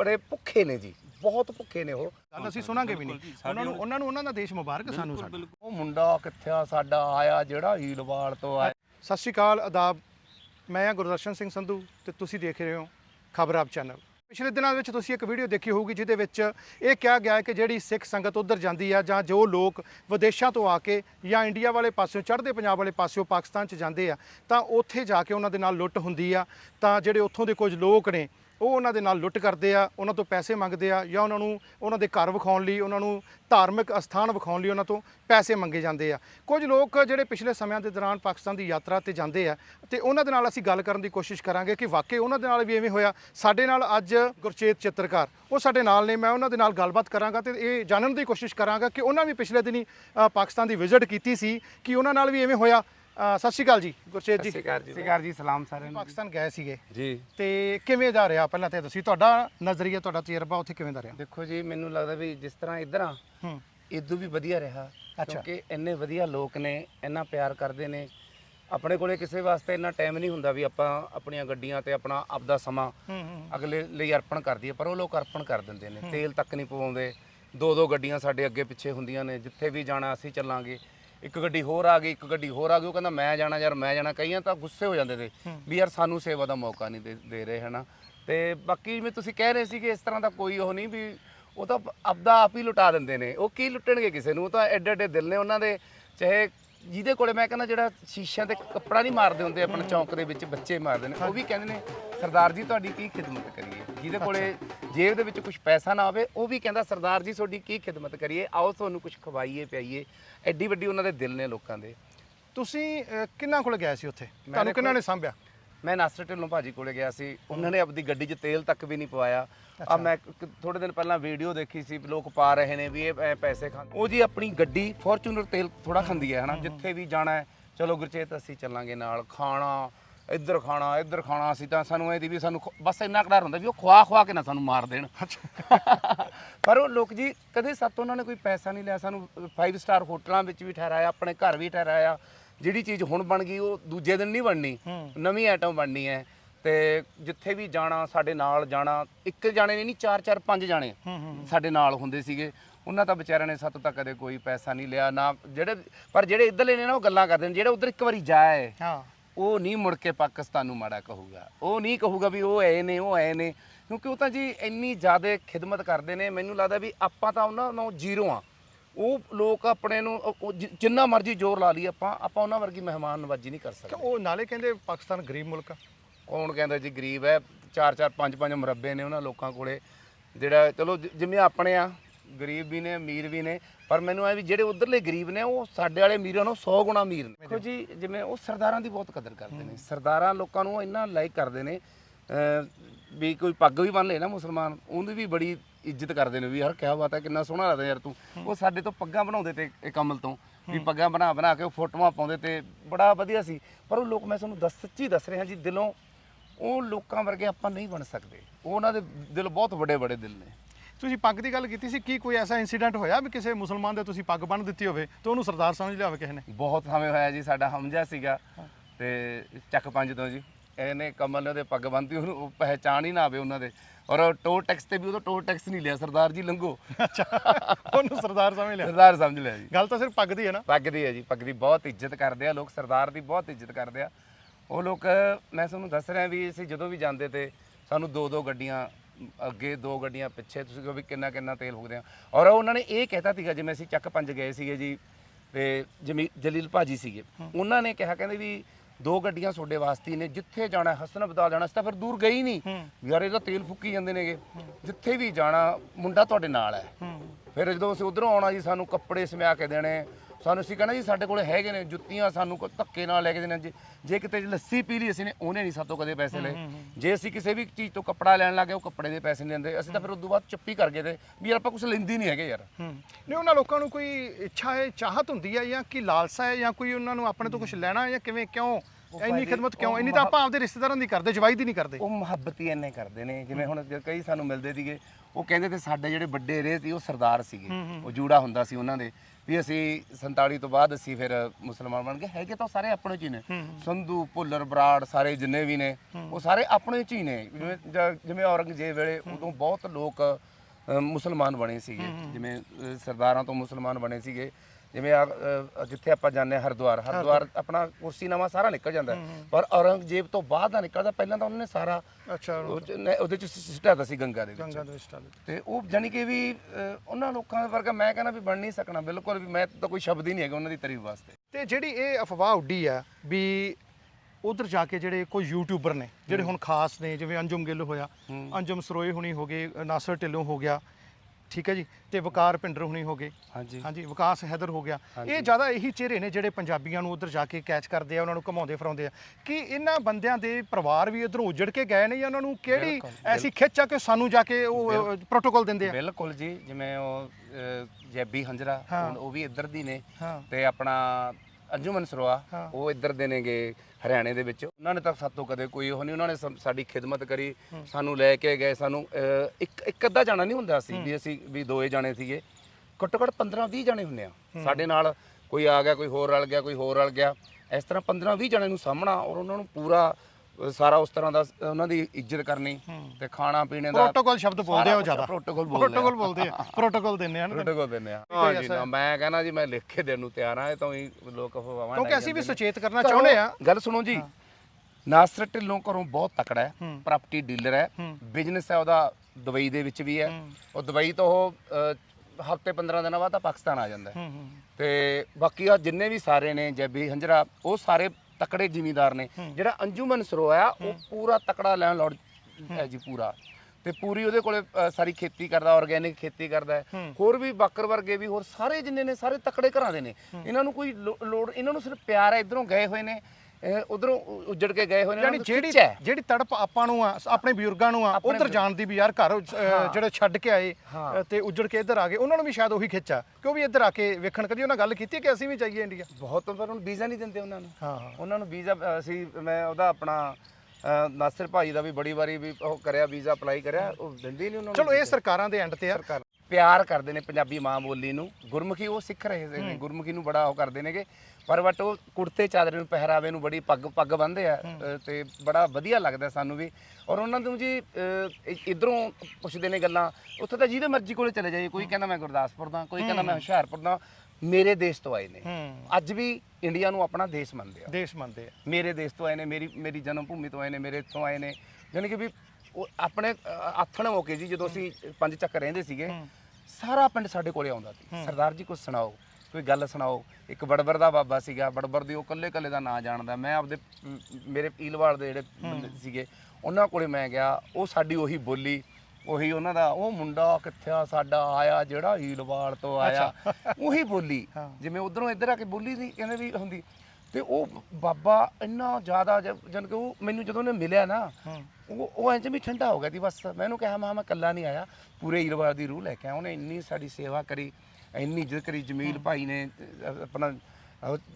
ਬੜੇ ਭੁੱਖੇ ਨੇ ਜੀ ਬਹੁਤ ਭੁੱਖੇ ਨੇ ਉਹ। ਗੱਲ ਅਸੀਂ ਸੁਣਾਂਗੇ ਵੀ ਨਹੀਂ। ਉਹਨਾਂ ਨੂੰ ਉਹਨਾਂ ਨੂੰ ਉਹਨਾਂ ਦਾ ਦੇਸ਼ ਮੁਬਾਰਕ ਸਾਨੂੰ ਸਾਡਾ। ਉਹ ਮੁੰਡਾ ਕਿੱਥੇ ਆ? ਸਾਡਾ ਆਇਆ ਜਿਹੜਾ ਹੀਲਵਾਲ ਤੋਂ ਆਇਆ। ਸਤਿ ਸ਼੍ਰੀ ਅਕਾਲ ਆਦਾਬ ਮੈਂ ਹਾਂ ਗੁਰਦਰਸ਼ਨ ਸਿੰਘ ਸੰਧੂ ਤੇ ਤੁਸੀਂ ਦੇਖ ਰਹੇ ਹੋ ਖਬਰ ਆਪ ਚੈਨਲ। ਪਿਛਲੇ ਦਿਨਾਂ ਵਿੱਚ ਤੁਸੀਂ ਇੱਕ ਵੀਡੀਓ ਦੇਖੀ ਹੋਊਗੀ ਜਿਹਦੇ ਵਿੱਚ ਇਹ ਕਿਹਾ ਗਿਆ ਹੈ ਕਿ ਜਿਹੜੀ ਸਿੱਖ ਸੰਗਤ ਉੱਧਰ ਜਾਂਦੀ ਆ ਜਾਂ ਜੋ ਲੋਕ ਵਿਦੇਸ਼ਾਂ ਤੋਂ ਆ ਕੇ ਜਾਂ ਇੰਡੀਆ ਵਾਲੇ ਪਾਸਿਓਂ ਚੜ੍ਹਦੇ ਪੰਜਾਬ ਵਾਲੇ ਪਾਸਿਓਂ ਪਾਕਿਸਤਾਨ 'ਚ ਜਾਂਦੇ ਆ ਤਾਂ ਉੱਥੇ ਜਾ ਕੇ ਉਹਨਾਂ ਦੇ ਨਾਲ ਲੁੱਟ ਹੁੰਦੀ ਆ। ਤਾਂ ਜਿਹੜੇ ਉੱਥੋਂ ਦੇ ਕੁਝ ਲੋਕ ਨੇ ਉਹ ਉਹਨਾਂ ਦੇ ਨਾਲ ਲੁੱਟ ਕਰਦੇ ਆ, ਉਹਨਾਂ ਤੋਂ ਪੈਸੇ ਮੰਗਦੇ ਆ ਜਾਂ ਉਹਨਾਂ ਨੂੰ ਉਹਨਾਂ ਦੇ ਘਰ ਵਿਖਾਉਣ ਲਈ, ਉਹਨਾਂ ਨੂੰ ਧਾਰਮਿਕ ਅਸਥਾਨ ਵਿਖਾਉਣ ਲਈ ਉਹਨਾਂ ਤੋਂ ਪੈਸੇ ਮੰਗੇ ਜਾਂਦੇ ਆ। ਕੁਝ ਲੋਕ ਜਿਹੜੇ ਪਿਛਲੇ ਸਮਿਆਂ ਦੇ ਦੌਰਾਨ ਪਾਕਿਸਤਾਨ ਦੀ ਯਾਤਰਾ ਤੇ ਜਾਂਦੇ ਆ ਤੇ ਉਹਨਾਂ ਦੇ ਨਾਲ ਅਸੀਂ ਗੱਲ ਕਰਨ ਦੀ ਕੋਸ਼ਿਸ਼ ਕਰਾਂਗੇ ਕਿ ਵਾਕਈ ਉਹਨਾਂ ਦੇ ਨਾਲ ਵੀ ਐਵੇਂ ਹੋਇਆ। ਸਾਡੇ ਨਾਲ ਅੱਜ ਗੁਰਚੇਤ ਚਿੱਤਰਕਾਰ, ਉਹ ਸਾਡੇ ਨਾਲ ਨੇ, ਮੈਂ ਉਹਨਾਂ ਦੇ ਨਾਲ ਗੱਲਬਾਤ ਕਰਾਂਗਾ ਤੇ ਇਹ ਜਾਣਨ ਦੀ ਕੋਸ਼ਿਸ਼ ਕਰਾਂਗਾ ਕਿ ਉਹਨਾਂ ਵੀ ਪਿਛਲੇ ਦਿਨੀ ਪਾਕਿਸਤਾਨ ਦੀ ਵਿਜ਼ਿਟ ਕੀਤੀ ਸੀ ਕਿ ਉਹਨਾਂ ਨਾਲ ਵੀ ਐਵੇਂ ਹੋਇਆ। ਅ, ਸਤਿ ਸ਼੍ਰੀ ਅਕਾਲ ਜੀ ਗੁਰਚੇਤ ਜੀ। ਸਿਕਾਰ ਜੀ। ਸਲਾਮ ਸਾਰਿਆਂ ਨੂੰ ਪਾਕਿਸਤਾਨ ਗਏ ਸੀਗੇ। ਜੀ। ਤੇ ਕਿਵੇਂ ਦਾ ਰਿਹਾ ਪਹਿਲਾਂ ਤੇ ਦੱਸੀ ਤੁਹਾਡਾ ਨਜ਼ਰੀਆ ਤੁਹਾਡਾ ਤਜਰਬਾ ਉੱਥੇ ਕਿਵੇਂ ਦਾ ਰਿਹਾ? ਦੇਖੋ ਜੀ ਮੈਨੂੰ ਲੱਗਦਾ ਵੀ ਜਿਸ ਤਰ੍ਹਾਂ ਇੱਧਰ ਆ ਹੂੰ। ਇਦੋਂ ਵੀ ਵਧੀਆ ਰਿਹਾ ਅੱਛਾ। ਕਿਉਂਕਿ ਇੰਨੇ ਵਧੀਆ ਲੋਕ ਨੇ ਇੰਨਾ ਪਿਆਰ ਕਰਦੇ ਨੇ। ਆਪਣੇ ਕੋਲੇ ਕਿਸੇ ਵਾਸਤੇ ਇੰਨਾ ਟਾਈਮ ਨਹੀਂ ਹੁੰਦਾ ਵੀ ਆਪਾਂ ਆਪਣੀਆਂ ਗੱਡੀਆਂ ਤੇ ਆਪਣਾ ਆਪਦਾ ਸਮਾਂ ਹੂੰ ਹੂੰ ਅਗਲੇ ਲਈ ਅਰਪਣ ਕਰ ਦਈਏ ਪਰ ਉਹ ਲੋਕ ਅਰਪਣ ਕਰ ਦਿੰਦੇ ਨੇ। ਤੇਲ ਤੱਕ ਨਹੀਂ ਪਵਾਉਂਦੇ। ਦੋ ਦੋ ਗੱਡੀਆਂ ਸਾਡੇ ਅੱਗੇ ਪਿੱਛੇ ਹੁੰਦੀਆਂ ਨੇ ਜਿੱਥੇ ਵੀ ਜਾਣਾ ਅਸੀਂ ਚੱਲਾਂਗੇ। ਇੱਕ ਗੱਡੀ ਹੋਰ ਆ ਗਈ ਇੱਕ ਗੱਡੀ ਹੋਰ ਆ ਗਈ ਉਹ ਕਹਿੰਦਾ ਮੈਂ ਜਾਣਾ ਯਾਰ ਮੈਂ ਜਾਣਾ ਕਈਆਂ ਤਾਂ ਗੁੱਸੇ ਹੋ ਜਾਂਦੇ ਤੇ ਵੀ ਯਾਰ ਸਾਨੂੰ ਸੇਵਾ ਦਾ ਮੌਕਾ ਨਹੀਂ ਦੇ- ਦੇ ਰਹੇ ਹਨਾ। ਤੇ ਬਾਕੀ ਜਿਵੇਂ ਤੁਸੀਂ ਕਹਿ ਰਹੇ ਸੀ ਕਿ ਇਸ ਤਰ੍ਹਾਂ ਦਾ ਕੋਈ ਉਹ ਨਹੀਂ ਵੀ ਉਹ ਤਾਂ ਆਪਦਾ ਆਪ ਹੀ ਲੁਟਾ ਦਿੰਦੇ ਨੇ ਉਹ ਕੀ ਲੁੱਟਣਗੇ ਕਿਸੇ ਨੂੰ? ਉਹ ਤਾਂ ਐਡੇ ਐਡੇ ਦਿਲ ਨੇ ਉਹਨਾਂ ਦੇ ਚਾਹੇ ਜਿਹਦੇ ਕੋਲੇ ਮੈਂ ਕਹਿੰਦਾ ਜਿਹੜਾ ਸ਼ੀਸ਼ਿਆਂ ਤੇ ਕੱਪੜਾ ਨਹੀਂ ਮਾਰਦੇ ਹੁੰਦੇ ਆਪਣੇ ਚੌਂਕ ਦੇ ਵਿੱਚ ਬੱਚੇ ਮਾਰਦੇ ਨੇ ਉਹ ਵੀ ਕਹਿੰਦੇ ਨੇ ਸਰਦਾਰ ਜੀ ਤੁਹਾਡੀ ਕੀ ਖਿਦਮਤ ਕਰੀਏ? ਜਿਹਦੇ ਕੋਲੇ ਜੇਬ ਦੇ ਵਿੱਚ ਕੁਝ ਪੈਸਾ ਨਾ ਹੋਵੇ ਉਹ ਵੀ ਕਹਿੰਦਾ ਸਰਦਾਰ ਜੀ ਤੁਹਾਡੀ ਕੀ ਖਿਦਮਤ ਕਰੀਏ? ਆਓ ਤੁਹਾਨੂੰ ਕੁਝ ਖਵਾਈਏ ਪਿਆਈਏ। ਐਡੀ ਵੱਡੀ ਉਹਨਾਂ ਦੇ ਦਿਲ ਨੇ ਲੋਕਾਂ ਦੇ। ਤੁਸੀਂ ਅਹ, ਕਿੰਨਾ ਕੋਲ ਗਏ ਸੀ ਉੱਥੇ? ਤੁਹਾਨੂੰ ਕਿੰਨਾ ਨੇ ਸਾਂਭਿਆ? ਮੈਂ ਨਾਸਰ ਢਿੱਲੋਂ ਭਾਜੀ ਕੋਲੇ ਗਿਆ ਸੀ। ਉਹਨਾਂ ਨੇ ਆਪਣੀ ਗੱਡੀ 'ਚ ਤੇਲ ਤੱਕ ਵੀ ਨਹੀਂ ਪਵਾਇਆ। ਆ ਮੈਂ ਥੋੜੇ ਦਿਨ ਪਹਿਲਾਂ ਵੀਡੀਓ ਦੇਖੀ ਸੀ ਲੋਕ ਪਾ ਰਹੇ ਨੇ ਵੀ ਇਹ ਐ ਪੈਸੇ ਖਾਂਦੇ ਉਹ ਜੀ ਆਪਣੀ ਗੱਡੀ ਫੋਰਚੂਨਰ ਤੇਲ ਥੋੜਾ ਖਾਂਦੀ ਹੈ ਹਨਾ? ਜਿੱਥੇ ਵੀ ਜਾਣਾ ਹੈ ਚਲੋ ਗੁਰਚੇਤ ਅਸੀਂ ਚੱਲਾਂਗੇ ਨਾਲ ਖਾਣਾ ਇੱਧਰ ਖਾਣਾ ਇੱਧਰ ਖਾਣਾ ਅਸੀਂ ਤਾਂ ਸਾਨੂੰ ਇਹਦੀ ਵੀ ਸਾਨੂੰ ਖ- ਬਸ ਇੰਨਾ ਕਡਰ ਹੁੰਦਾ ਵੀ ਉਹ ਖਵਾ ਖਵਾ ਕੇ ਨਾ ਸਾਨੂੰ ਮਾਰ ਦੇਣ। ਪਰ ਉਹ ਲੋਕ ਜੀ ਕਦੇ ਸਾਤੋਂ ਉਹਨਾਂ ਨੇ ਕੋਈ ਪੈਸਾ ਨਹੀਂ ਲਿਆ ਸਾਨੂੰ 5 ਸਟਾਰ ਹੋਟਲਾਂ ਵਿੱਚ ਵੀ ਠਹਿਰਾਇਆ ਆਪਣੇ ਘਰ ਵੀ ਠਹਿਰਾਇਆ। ਜਿਹੜੀ ਚੀਜ਼ ਹੁਣ ਬਣ ਗਈ ਉਹ ਦੂਜੇ ਦਿਨ ਨਹੀਂ ਬਣਨੀ ਨਵੀਂ ਆਈਟਮ ਬਣਨੀ ਹੈ। ਤੇ ਜਿੱਥੇ ਵੀ ਜਾਣਾ ਸਾਡੇ ਨਾਲ ਜਾਣਾ ਇੱਕ ਜਾਣੇ ਨੇ ਨਹੀਂ ਚਾਰ ਚਾਰ ਪੰਜ ਜਾਣੇ ਸਾਡੇ ਨਾਲ ਹੁੰਦੇ ਸੀਗੇ। ਉਹਨਾਂ ਤਾਂ ਵਿਚਾਰਿਆਂ ਨੇ ਸਾਤੋਂ ਤਾਂ ਕਦੇ ਕੋਈ ਪੈਸਾ ਨਹੀਂ ਲਿਆ ਨਾ ਜਿਹੜੇ ਪਰ ਜਿਹੜੇ ਇੱਧਰਲੇ ਨੇ ਨਾ ਉਹ ਗੱਲਾਂ ਕਰਦੇ ਨੇ ਜਿਹੜੇ ਉਧਰ ਇੱਕ ਵਾਰੀ ਜਾਏ ਹਾਂ। ਉਹ ਨਹੀਂ ਮੁੜ ਕੇ ਪਾਕਿਸਤਾਨ ਨੂੰ ਮਾੜਾ ਕਹੂਗਾ। ਉਹ ਨਹੀਂ ਕਹੂਗਾ ਵੀ ਉਹ ਐ ਨੇ ਉਹ ਐ ਨੇ। ਕਿਉਂਕਿ ਉਹ ਤਾਂ ਜੀ ਇੰਨੀ ਜ਼ਿਆਦਾ ਖਿਦਮਤ ਕਰਦੇ ਨੇ ਮੈਨੂੰ ਲੱਗਦਾ ਵੀ ਆਪਾਂ ਤਾਂ ਉਹਨਾਂ ਨੂੰ ਜ਼ੀਰੋ ਆ। ਉਹ ਲੋਕ ਆਪਣੇ ਨੂੰ ਉਹ- ਉਹ ਜਿ- ਜਿੰਨਾ ਮਰਜ਼ੀ ਜ਼ੋਰ ਲਾ ਲਈ ਆਪਾਂ ਆਪਾਂ ਉਹਨਾਂ ਵਰਗੀ ਮਹਿਮਾਨ ਨਵਾਜੀ ਨਹੀਂ ਕਰ ਕਿ ਸਕਦੇ। ਉਹ ਨਾਲੇ ਕਹਿੰਦੇ ਪਾਕਿਸਤਾਨ ਗਰੀਬ ਮੁਲਕ ਆ। ਕੌਣ ਕਹਿੰਦਾ ਜੀ ਗਰੀਬ ਹੈ? ਚਾਰ ਚਾਰ ਪੰਜ ਪੰਜ ਮੁਰੱਬੇ ਨੇ ਉਹਨਾਂ ਲੋਕਾਂ ਕੋਲੇ। ਜਿਹੜਾ ਚਲੋ ਜਿ- ਜਿਵੇਂ ਆਪਣੇ ਆ ਗਰੀਬ ਵੀ ਨੇ ਅਮੀਰ ਵੀ ਨੇ ਪਰ ਮੈਨੂੰ ਐ ਵੀ ਜਿਹੜੇ ਉਧਰਲੇ ਗਰੀਬ ਨੇ ਉਹ ਸਾਡੇ ਵਾਲੇ ਅਮੀਰਾਂ ਨਾਲੋਂ 100 ਗੁਣਾ ਅਮੀਰ ਨੇ। ਦੇਖੋ ਜੀ ਜਿਵੇਂ ਉਹ ਸਰਦਾਰਾਂ ਦੀ ਬਹੁਤ ਕਦਰ ਕਰਦੇ ਨੇ। ਸਰਦਾਰਾਂ ਲੋਕਾਂ ਨੂੰ ਇੰਨਾ ਲਾਈਕ ਕਰਦੇ ਨੇ ਵੀ ਕੋਈ ਪੱਗ ਵੀ ਬੰਨ ਲੇ ਨਾ ਮੁਸਲਮਾਨ ਉਹਦੀ ਵੀ ਬੜੀ ਇੱਜ਼ਤ ਕਰਦੇ ਨੇ ਵੀ ਯਾਰ ਕਿਆ ਬਾਤ ਹੈ ਕਿੰਨਾ ਸੋਹਣਾ ਲੱਗਦਾ ਯਾਰ ਤੂੰ। ਉਹ ਸਾਡੇ ਤੋਂ ਪੱਗਾਂ ਬਣਾਉਂਦੇ ਤੇ ਇਹ ਕਮਲ ਤੋਂ ਵੀ ਪੱਗਾਂ ਬਣਾ ਬਣਾ ਕੇ ਉਹ ਫੋਟੋਆਂ ਪਾਉਂਦੇ ਤੇ ਬੜਾ ਵਧੀਆ ਸੀ। ਪਰ ਉਹ ਲੋਕ ਮੈਂ ਤੁਹਾਨੂੰ ਦੱਸ ਸੱਚੀ ਦੱਸ ਰਿਹਾ ਜੀ ਦਿਲੋਂ ਉਹ ਲੋਕਾਂ ਵਰਗੇ ਆਪਾਂ ਨਹੀਂ ਬਣ ਸਕਦੇ। ਉਹ ਉਹਨਾਂ ਦੇ ਦਿਲ ਬਹੁਤ ਵੱਡੇ ਵੱਡੇ ਦਿਲ ਨੇ। ਤੁਸੀਂ ਪੱਗ ਦੀ ਗੱਲ ਕੀਤੀ ਸੀ ਕੀ ਕੋਈ ਐਸਾ ਇਨਸੀਡੈਂਟ ਹੋਇਆ ਵੀ ਕਿਸੇ ਮੁਸਲਮਾਨ ਦੇ ਤੁਸੀਂ ਪੱਗ ਬੰਨ ਦਿੱਤੀ ਹੋਵੇ ਤੇ ਉਹਨੂੰ ਸਰਦਾਰ ਸਮਝ ਲਿਆ ਹੋਵੇ ਕਿਸੇ ਨੇ? ਬਹੁਤ ਸਮੇਂ ਹੋਇਆ ਜੀ ਸਾਡਾ ਹਮਜਾ ਸੀਗਾ ਤੇ ਚੱਕ ਪੰਜ ਤੋਂ ਜੀ। ਇਹਨੇ ਕਮਲ ਨੇ ਉਹਦੇ ਪੱਗ ਬੰਨਤੀ ਉਹਨੂੰ ਉਹ ਪਹਿਚਾਣ ਹੀ ਨਾ ਆਵੇ ਉਹਨਾਂ ਦੇ। ਔਰ ਟੋਲ ਟੈਕਸ ਤੇ ਵੀ ਉਹਦਾ ਟੋਲ ਟੈਕਸ ਨਹੀਂ ਲਿਆ ਸਰਦਾਰ ਜੀ ਲੰਘੋ। ਉਹਨੂੰ ਸਰਦਾਰ ਸਮਝ ਲਿਆ। ਸਰਦਾਰ ਸਮਝ ਲਿਆ ਜੀ। ਗੱਲ ਤਾਂ ਸਿਰਫ ਪੱਗ ਦੀ ਹੈ ਨਾ। ਪੱਗ ਦੀ ਹੈ ਜੀ ਪੱਗ ਦੀ ਬਹੁਤ ਇੱਜ਼ਤ ਕਰਦੇ ਆ ਲੋਕ ਸਰਦਾਰ ਦੀ ਬਹੁਤ ਇੱਜ਼ਤ ਕਰਦੇ ਆ। ਉਹ ਲੋਕ ਮੈਂ ਤੁਹਾਨੂੰ ਦੱਸ ਰਿਹਾ ਵੀ ਅਸੀਂ ਜਦੋਂ ਵੀ ਜਾਂਦੇ ਤੇ ਸਾਨੂੰ ਦੋ ਦੋ ਗੱਡੀਆਂ ਅੱਗੇ ਦੋ ਗੱਡੀਆਂ ਪਿੱਛੇ ਤੁਸੀਂ ਕਹੋ ਵੀ ਕਿੰਨਾ ਕਿੰਨਾ ਤੇਲ ਫੂਕਦੇ ਆ। ਔਰ ਉਹਨਾਂ ਨੇ ਇਹ ਕਹਿਤਾ ਸੀਗਾ ਜਿਵੇਂ ਅਸੀਂ ਚੱਕ ਪੰਜ ਗਏ ਸੀਗੇ ਜੀ ਤੇ ਜਮੀ ਜਲੀਲ ਭਾਜੀ ਸੀਗੇ ਉਹਨਾਂ ਨੇ ਕਿਹਾ ਕਹਿੰਦੇ ਵੀ ਦੋ ਗੱਡੀਆਂ ਤੁਹਾਡੇ ਵਾਸਤੇ ਨੇ ਜਿੱਥੇ ਜਾਣਾ ਹਸਨ ਅਬਦਾਲ ਜਾਣਾ ਸੀ ਤਾਂ ਫਿਰ ਦੂਰ ਗਏ ਹੀ ਨਹੀਂ। ਯਾਰ ਇਹਦਾ ਤੇਲ ਫੂਕੀ ਜਾਂਦੇ ਨੇਗੇ। ਜਿੱਥੇ ਵੀ ਜਾਣਾ ਮੁੰਡਾ ਤੁਹਾਡੇ ਨਾਲ ਹੈ। ਫਿਰ ਜਦੋਂ ਅਸੀਂ ਉਧਰੋਂ ਆਉਣਾ ਜੀ ਸਾਨੂੰ ਕੱਪੜੇ ਸਮਿਆ ਕੇ ਦੇਣੇ ਸਾਨੂੰ ਅਸੀਂ ਕਹਿੰਦਾ ਜੀ ਸਾਡੇ ਕੋਲ ਹੈਗੇ ਨੇ ਜੁੱਤੀਆਂ ਸਾਨੂੰ ਕੋਈ ਧੱਕੇ ਨਾਲ ਲੈ ਕੇ ਦੇਣੇ ਜੇ- ਜੇ ਕਿਤੇ ਲੱਸੀ ਪੀ ਲਈ ਅਸੀਂ ਨੇ ਉਹਨੇ ਨਹੀਂ ਸਾਤੋਂ ਕਦੇ ਪੈਸੇ ਲਏ। ਜੇ ਅਸੀਂ ਕਿਸੇ ਵੀ ਚੀਜ਼ ਤੋਂ ਕੱਪੜਾ ਲੈਣ ਲੱਗੇ ਉਹ ਕੱਪੜੇ ਦੇ ਪੈਸੇ ਨਹੀਂ ਲੈਂਦੇ। ਅਸੀਂ ਤਾਂ ਫਿਰ ਉਦੋਂ ਬਾਅਦ ਚੁੱਪੀ ਕਰ ਗਏ ਤੇ ਵੀ ਯਾਰ ਆਪਾਂ ਕੁਝ ਲੈਂਦੇ ਨਹੀਂ ਹੈਗੇ ਯਾਰ। ਨਹੀਂ ਉਹਨਾਂ ਲੋਕਾਂ ਨੂੰ ਕੋਈ ਇੱਛਾ ਹੈ ਚਾਹਤ ਹੁੰਦੀ ਹੈ ਜਾਂ ਕੀ ਲਾਲਸਾ ਹੈ ਜਾਂ ਕੋਈ ਉਹਨਾਂ ਨੂੰ ਆਪਣੇ ਤੋਂ ਕੁਝ ਲੈਣਾ ਹੈ ਜਾਂ ਕਿਵੇਂ ਕਿਉਂ ਇੰਨੀ ਖਿਦਮਤ ਕਿਉਂ? ਇੰਨੀ ਤਾਂ ਆਪਾਂ ਆਪਦੇ ਰਿਸ਼ਤੇਦਾਰਾਂ ਦੀ ਕਰਦੇ ਜਵਾਈ ਦੀ ਨਹੀਂ ਕਰਦੇ। ਉਹ ਮੁਹੱਬਤ ਹੀ ਇੰਨੇ ਕਰਦੇ ਨੇ ਜਿਵੇਂ ਹੁਣ ਕਈ ਸਾਨੂੰ ਮਿਲਦੇ ਸੀਗੇ। ਉਹ ਕਹਿੰਦੇ ਤੇ ਸਾਡੇ ਜਿਹੜੇ ਵੱਡੇ ਰੇ ਸੀ ਉਹ ਸਰਦਾਰ ਸੀਗੇ। ਉਹ ਜੂੜਾ ਹੁੰਦਾ ਸੀ ਉਹਨਾਂ ਦੇ। ਵੀ ਅਸੀਂ 47 ਤੋਂ ਬਾਅਦ ਅਸੀਂ ਫਿਰ ਮੁਸਲਮਾਨ ਬਣ ਗਏ। ਹੈਗੇ ਤਾਂ ਸਾਰੇ ਆਪਣੇ ਚ ਹੀ ਨੇ। ਸੰਧੂ ਭੁੱਲਰ ਬਰਾੜ ਸਾਰੇ ਜਿੰਨੇ ਵੀ ਨੇ ਉਹ ਸਾਰੇ ਆਪਣੇ ਚ ਹੀ ਨੇ। ਜਿਵੇਂ ਔਰੰਗਜ਼ੇਬ ਵੇਲੇ ਉਦੋਂ ਬਹੁਤ ਲੋਕ ਮੁਸਲਮਾਨ ਬਣੇ ਸੀਗੇ। ਜਿਵੇਂ ਸਰਦਾਰਾਂ ਤੋਂ ਮੁਸਲਮਾਨ ਬਣੇ ਸੀਗੇ। ਜਿਵੇਂ ਆ, ਅ, ਜਿੱਥੇ ਆਪਾਂ ਜਾਂਦੇ ਹਾਂ ਹਰਿਦੁਆਰ। ਹਰਿਦੁਆਰ। ਆਪਣਾ ਕੁਰਸੀ ਨਾਮਾ ਸਾਰਾ ਨਿਕਲ ਜਾਂਦਾ ਹੈ। ਪਰ ਔਰੰਗਜ਼ੇਬ ਤੋਂ ਬਾਅਦ ਦਾ ਨਿਕਲਦਾ ਪਹਿਲਾਂ ਤਾਂ ਉਹਨਾਂ ਨੇ ਸਾਰਾ ਅੱਛਾ ਉਹ 'ਚ ਨੇ- ਉਹਦੇ ਚ ਸਿਸਟਾ ਸੀ ਗੰਗਾ ਦੇ ਵਿੱਚ। ਗੰਗਾ ਦੇ ਸਟਾਲ ਤੇ ਉਹ ਜਾਨੀ ਕਿ ਵੀ ਅ, ਉਹਨਾਂ ਲੋਕਾਂ ਵਰਗਾ ਮੈਂ ਕਹਿੰਦਾ ਵੀ ਬਣ ਨਹੀਂ ਸਕਣਾ ਬਿਲਕੁਲ ਵੀ ਮੈਂ ਤਾਂ ਕੋਈ ਸ਼ਬਦ ਹੀ ਨਹੀਂ ਹੈਗਾ ਉਹਨਾਂ ਦੀ ਤਾਰੀਫ ਵਾਸਤੇ। ਤੇ ਜਿਹੜੀ ਇਹ ਅਫਵਾਹ ਉੱਡੀ ਆ ਵੀ ਉਧਰ ਜਾ ਕੇ ਜਿਹੜੇ ਕੋਈ ਯੂਟਿਊਬਰ ਨੇ ਜਿਹੜੇ ਹੁਣ ਖਾਸ ਨੇ ਜਿਵੇਂ ਅੰਜੁਮ ਗਿੱਲ ਹੋਇਆ ਅੰਜੁਮ ਸਰੋਏ ਹੁਣੀ ਹੋ ਗਏ ਨਾਸਰ ਢਿੱਲੋਂ ਹੋ ਗਿਆ ਠੀਕ ਹੈ ਜੀ? ਤੇ ਵਕਾਰ ਪਿੰਡਰ ਹੁਣੀ ਹੋ ਗਏ। ਹਾਂਜੀ। ਹਾਂਜੀ ਵਿਕਾਸ ਹੈਦਰ ਹੋ ਗਿਆ। ਇਹ ਜ਼ਿਆਦਾ ਇਹੀ ਚਿਹਰੇ ਨੇ ਜਿਹੜੇ ਪੰਜਾਬੀਆਂ ਨੂੰ ਉਧਰ ਜਾ ਕੇ ਕੈਚ ਕਰਦੇ ਆ ਉਹਨਾਂ ਨੂੰ ਘਮਾਉਂਦੇ ਫਿਰਾਉਂਦੇ ਆ। ਕਿ ਇਹਨਾਂ ਬੰਦਿਆਂ ਦੇ ਪਰਿਵਾਰ ਵੀ ਉਧਰੋਂ ਉਜੜ ਕੇ ਗਏ ਨੇ ਜਾਂ ਉਹਨਾਂ ਨੂੰ ਕਿਹੜੀ ਐਸੀ ਖਿੱਚ ਆ ਕਿ ਸਾਨੂੰ ਜਾ ਕੇ ਉਹ ਪ੍ਰੋਟੋਕਾਲ ਦਿੰਦੇ ਆ? ਬਿਲਕੁਲ ਜੀ ਜਿਵੇਂ ਉਹ ਜੈਬੀ ਹੰਜਰਾ ਉਹ ਵੀ ਇੱਧਰ ਦੀ ਨੇ ਤੇ ਆਪਣਾ ਅੰਜੁਮਨ ਸਰੋਆ ਹਾਂ। ਉਹ ਇੱਧਰ ਦੇ ਨੇਗੇ ਹਰਿਆਣੇ ਦੇ ਵਿੱਚ। ਉਹਨਾਂ ਨੇ ਤਾਂ ਸਾਤੋਂ ਕਦੇ ਕੋਈ ਉਹ ਨਹੀਂ ਉਹਨਾਂ ਨੇ ਸਾ- ਸਾਡੀ ਖਿਦਮਤ ਕਰੀ ਸਾਨੂੰ ਲੈ ਕੇ ਗਏ ਸਾਨੂੰ ਇੱਕ ਇੱਕ ਅੱਧਾ ਜਾਣਾ ਨਹੀਂ ਹੁੰਦਾ ਸੀ ਵੀ ਅਸੀਂ ਵੀ ਦੋਏ ਜਾਣੇ ਸੀਗੇ। ਘੱਟੋ ਘੱਟ 15 20 ਜਾਣੇ ਹੁੰਨੇ ਆ। ਸਾਡੇ ਨਾਲ ਕੋਈ ਆ ਗਿਆ ਕੋਈ ਹੋਰ ਰਲ ਗਿਆ ਕੋਈ ਹੋਰ ਰਲ ਗਿਆ। ਇਸ ਤਰ੍ਹਾਂ 15 20 ਜਾਣੇ ਨੂੰ ਸਾਹਮਣਾ ਔਰ ਉਹਨਾਂ ਨੂੰ ਪੂਰਾ ਸਾਰਾ ਉਸ ਤਰ੍ਹਾਂ ਦਾ ਉਹਨਾਂ ਦੀ ਇੱਜ਼ਤ ਕਰਨੀ ਤੇ ਖਾਣਾ ਪੀਣੇ ਦਾ ਪ੍ਰੋਟੋਕਾਲ ਸ਼ਬਦ ਬੋਲਦੇ ਉਹ ਜ਼ਿਆਦਾ। ਪ੍ਰੋਟੋਕਾਲ ਬੋਲਦੇ ਪ੍ਰੋਟੋਕਾਲ ਬੋਲਦੇ ਆ। ਪ੍ਰੋਟੋਕਾਲ ਦਿੰਦੇ ਆ ਨਾ ਪ੍ਰੋਟੋਕਾਲ ਦਿੰਦੇ ਆ। ਹਾਂ ਜੀ ਨਾ ਮੈਂ ਕਹਿੰਦਾ ਜੀ ਮੈਂ ਲਿਖ ਕੇ ਦੇਣ ਨੂੰ ਤਿਆਰ ਆ ਇਹ ਤਾਂ ਹੀ ਲੋਕ ਅਫਵਾਹਾਂ ਕਿਉਂਕਿ ਅਸੀਂ ਵੀ। ਸੁਚੇਤ ਕਰਨਾ ਚਾਹੁੰਦੇ ਆ। ਗੱਲ ਸੁਣੋ ਜੀ। ਨਾਸਰ ਢਿੱਲੋਂ ਘਰੋਂ ਬਹੁਤ ਤਕੜਾ ਹੈ ਹੂੰ। ਪ੍ਰਾਪਰਟੀ ਡੀਲਰ ਹੈ। ਹੂੰ। ਬਿਜ਼ਨਸ ਹੈ ਉਹਦਾ ਦੁਬਈ ਦੇ ਵਿੱਚ ਵੀ ਹੈ। ਹੂੰ। ਉਹ ਦੁਬਈ ਤੋਂ ਉਹ ਹਫ਼ਤੇ 15 ਦਿਨਾਂ ਬਾਅਦ ਤਾਂ ਪਾਕਿਸਤਾਨ ਆ ਜਾਂਦਾ ਹੈ। ਹੂੰ ਹੂੰ। ਤੇ ਬਾਕੀ ਆ ਜਿੰਨੇ ਵੀ ਸਾਰੇ ਨੇ ਜੈਬੀ ਹੰਜਰਾ ਉਹ ਸਾਰੇ ਤਕੜੇ ਜ਼ਿਮੀਂਦਾਰ ਨੇ। ਜਿਹੜਾ ਅੰਜੂਮਨ ਸਰੋਆ ਉਹ ਪੂਰਾ ਤਕੜਾ ਲੈਂਡਲੋਰਡ ਹੈ। ਜੀ ਪੂਰਾ। ਤੇ ਪੂਰੀ ਉਹਦੇ ਕੋਲੇ ਸਾਰੀ ਖੇਤੀ ਕਰਦਾ ਆਰਗੇਨਿਕ ਖੇਤੀ ਕਰਦਾ। ਹੋਰ ਵੀ ਬਾਕਰ ਵਰਗੇ ਵੀ ਹੋਰ ਸਾਰੇ ਜਿੰਨੇ ਨੇ ਸਾਰੇ ਤਕੜੇ ਘਰਾਂ ਦੇ ਨੇ। ਇਹਨਾਂ ਨੂੰ ਕੋਈ ਲੋੜ ਇਹਨਾਂ ਨੂੰ ਸਿਰਫ ਪਿਆਰ ਹੈ ਇਧਰੋਂ ਗਏ ਹੋਏ ਨੇ। ਉਧਰੋਂ ਉੱਜੜ ਕੇ ਗਏ ਹੋਏ ਨੇ ਯਾਨੀ ਜਿਹੜੀ। ਜਿਹੜੀ ਤੜਪ ਆਪਾਂ ਨੂੰ ਆ ਆਪਣੇ ਬਜ਼ੁਰਗਾਂ ਨੂੰ ਆ ਉਧਰ ਜਾਣ ਦੀ ਵੀ ਯਾਰ ਘਰ ਜਿਹੜੇ ਛੱਡ ਕੇ ਆਏ ਤੇ ਉੱਜੜ ਕੇ ਇੱਧਰ ਆ ਗਏ ਉਹਨਾਂ ਨੂੰ ਵੀ ਸ਼ਾਇਦ ਉਹੀ ਖਿੱਚਾ ਕਿ ਉਹ ਵੀ ਇੱਧਰ ਆ ਕੇ ਵੇਖਣ ਕਦੀ ਉਹਨਾਂ ਗੱਲ ਕੀਤੀ ਕਿ ਅਸੀਂ ਵੀ ਜਾਈਏ ਇੰਡੀਆ? ਬਹੁਤ ਪਰ ਹੁਣ ਵੀਜ਼ਾ ਨਹੀਂ ਦਿੰਦੇ ਉਹਨਾਂ ਨੂੰ। ਹਾਂ ਉਹਨਾਂ ਨੂੰ ਵੀਜ਼ਾ ਅਸੀਂ ਮੈਂ ਉਹਦਾ ਆਪਣਾ ਨਾਸਿਰ ਭਾਈ ਦਾ ਵੀ ਬੜੀ ਵਾਰੀ ਵੀ ਉਹ ਕਰਿਆ ਵੀਜ਼ਾ ਅਪਲਾਈ ਕਰਿਆ ਉਹ ਦਿੰਦੇ ਨਹੀਂ ਉਹਨਾਂ ਨੂੰ ਚਲੋ ਇਹ ਸਰਕਾਰਾਂ ਦੇ ਐਂਡ ਤੇ ਆ। ਪਿਆਰ ਕਰਦੇ ਨੇ ਪੰਜਾਬੀ ਮਾਂ ਬੋਲੀ ਨੂੰ। ਗੁਰਮੁਖੀ ਉਹ ਸਿੱਖ ਰਹੇ ਨੇ ਗੁਰਮੁਖੀ ਨੂੰ ਬੜਾ ਉਹ ਕਰਦੇ ਨੇਗੇ। ਪਰ ਬਟ ਉਹ ਕੁੜਤੇ ਚਾਦਰੇ ਨੂੰ ਪਹਿਰਾਵੇ ਨੂੰ ਬੜੀ ਪੱਗ ਪੱਗ ਬੰਨ੍ਹਦੇ ਆ ਤੇ ਬੜਾ ਵਧੀਆ ਲੱਗਦਾ ਸਾਨੂੰ ਵੀ। ਔਰ ਉਹਨਾਂ ਨੂੰ ਜੀ ਇਧਰੋਂ ਪੁੱਛਦੇ ਨੇ ਗੱਲਾਂ ਉੱਥੇ ਤਾਂ ਜਿਹਦੇ ਮਰਜ਼ੀ ਕੋਲੇ ਚਲੇ ਜਾਈਏ। ਕੋਈ ਕਹਿੰਦਾ ਮੈਂ ਗੁਰਦਾਸਪੁਰ ਦਾ ਕੋਈ ਕਹਿੰਦਾ ਮੈਂ ਹੁਸ਼ਿਆਰਪੁਰ ਦਾ ਮੇਰੇ ਦੇਸ਼ ਤੋਂ ਆਏ ਨੇ। ਅੱਜ ਵੀ ਇੰਡੀਆ ਨੂੰ ਆਪਣਾ ਦੇਸ਼ ਮੰਨਦੇ ਆ। ਦੇਸ਼ ਮੰਨਦੇ ਆ। ਮੇਰੇ ਦੇਸ਼ ਤੋਂ ਆਏ ਨੇ ਮੇਰੀ ਮੇਰੀ ਜਨਮ ਭੂਮੀ ਤੋਂ ਆਏ ਨੇ ਮੇਰੇ ਇੱਥੋਂ ਆਏ ਨੇ। ਯਾਨੀ ਕਿ ਵੀ ਉਹ ਆਪਣੇ ਆਥਣ ਹੋ ਕੇ ਜੀ ਜਦੋਂ ਅਸੀਂ ਪੰਜ ਚੱਕ ਰਹਿੰਦੇ ਸੀਗੇ ਸਾਰਾ ਪਿੰਡ ਸਾਡੇ ਕੋਲੇ ਆਉਂਦਾ ਸੀ। ਸਰਦਾਰ ਜੀ ਕੁਝ ਸੁਣਾਓ? ਕੋਈ ਗੱਲ ਸੁਣਾਓ? ਇੱਕ ਬੜਬਰ ਦਾ ਬਾਬਾ ਸੀਗਾ ਬੜਬਰ ਦੀ ਉਹ ਕੱਲੇ ਕੱਲੇ ਦਾ ਨਾਂ ਜਾਣਦਾ। ਮੈਂ ਆਪਦੇ ਮੇਰੇ ਪੀਲਵਾੜ ਦੇ ਜਿਹੜੇ ਬੰਦੇ ਸੀਗੇ ਉਹਨਾਂ ਕੋਲੇ ਮੈਂ ਗਿਆ। ਉਹ ਸਾਡੀ ਉਹੀ ਬੋਲੀ ਉਹੀ ਉਹਨਾਂ ਦਾ ਉਹ ਮੁੰਡਾ ਕਿੱਥੇ ਆ ਸਾਡਾ ਆਇਆ ਜਿਹੜਾ ਹੀਲਵਾਲ ਤੋਂ ਆਇਆ। ਉਹੀ ਬੋਲੀ। ਜਿਵੇਂ ਉਧਰੋਂ ਇੱਧਰ ਆ ਕੇ ਬੋਲੀ ਦੀ ਕਹਿੰਦੇ ਵੀ ਹੁੰਦੀ ਤੇ ਉਹ ਬਾਬਾ ਇੰਨਾ ਜ਼ਿਆਦਾ ਜਨ ਕਿ ਉਹ ਮੈਨੂੰ ਜਦੋਂ ਉਹਨੇ ਮਿਲਿਆ ਨਾ ਉਹ ਉਹ ਇੰਜ ਵੀ ਠੰਡਾ ਹੋ ਗਿਆ ਸੀ ਬਸ। ਮੈਂ ਉਹਨੂੰ ਕਿਹਾ ਮੈਂ ਮੈਂ ਇਕੱਲਾ ਨਹੀਂ ਆਇਆ। ਪੂਰੇ ਹੀਰਵਾਰ ਦੀ ਰੂਹ ਲੈ ਕੇ ਆਇਆ। ਉਹਨੇ ਇੰਨੀ ਸਾਡੀ ਸੇਵਾ ਕਰੀ ਇੰਨੀ ਇੱਜ਼ਤ ਕਰੀ। ਜਮੀਲ ਭਾਈ ਨੇ ਆਪਣਾ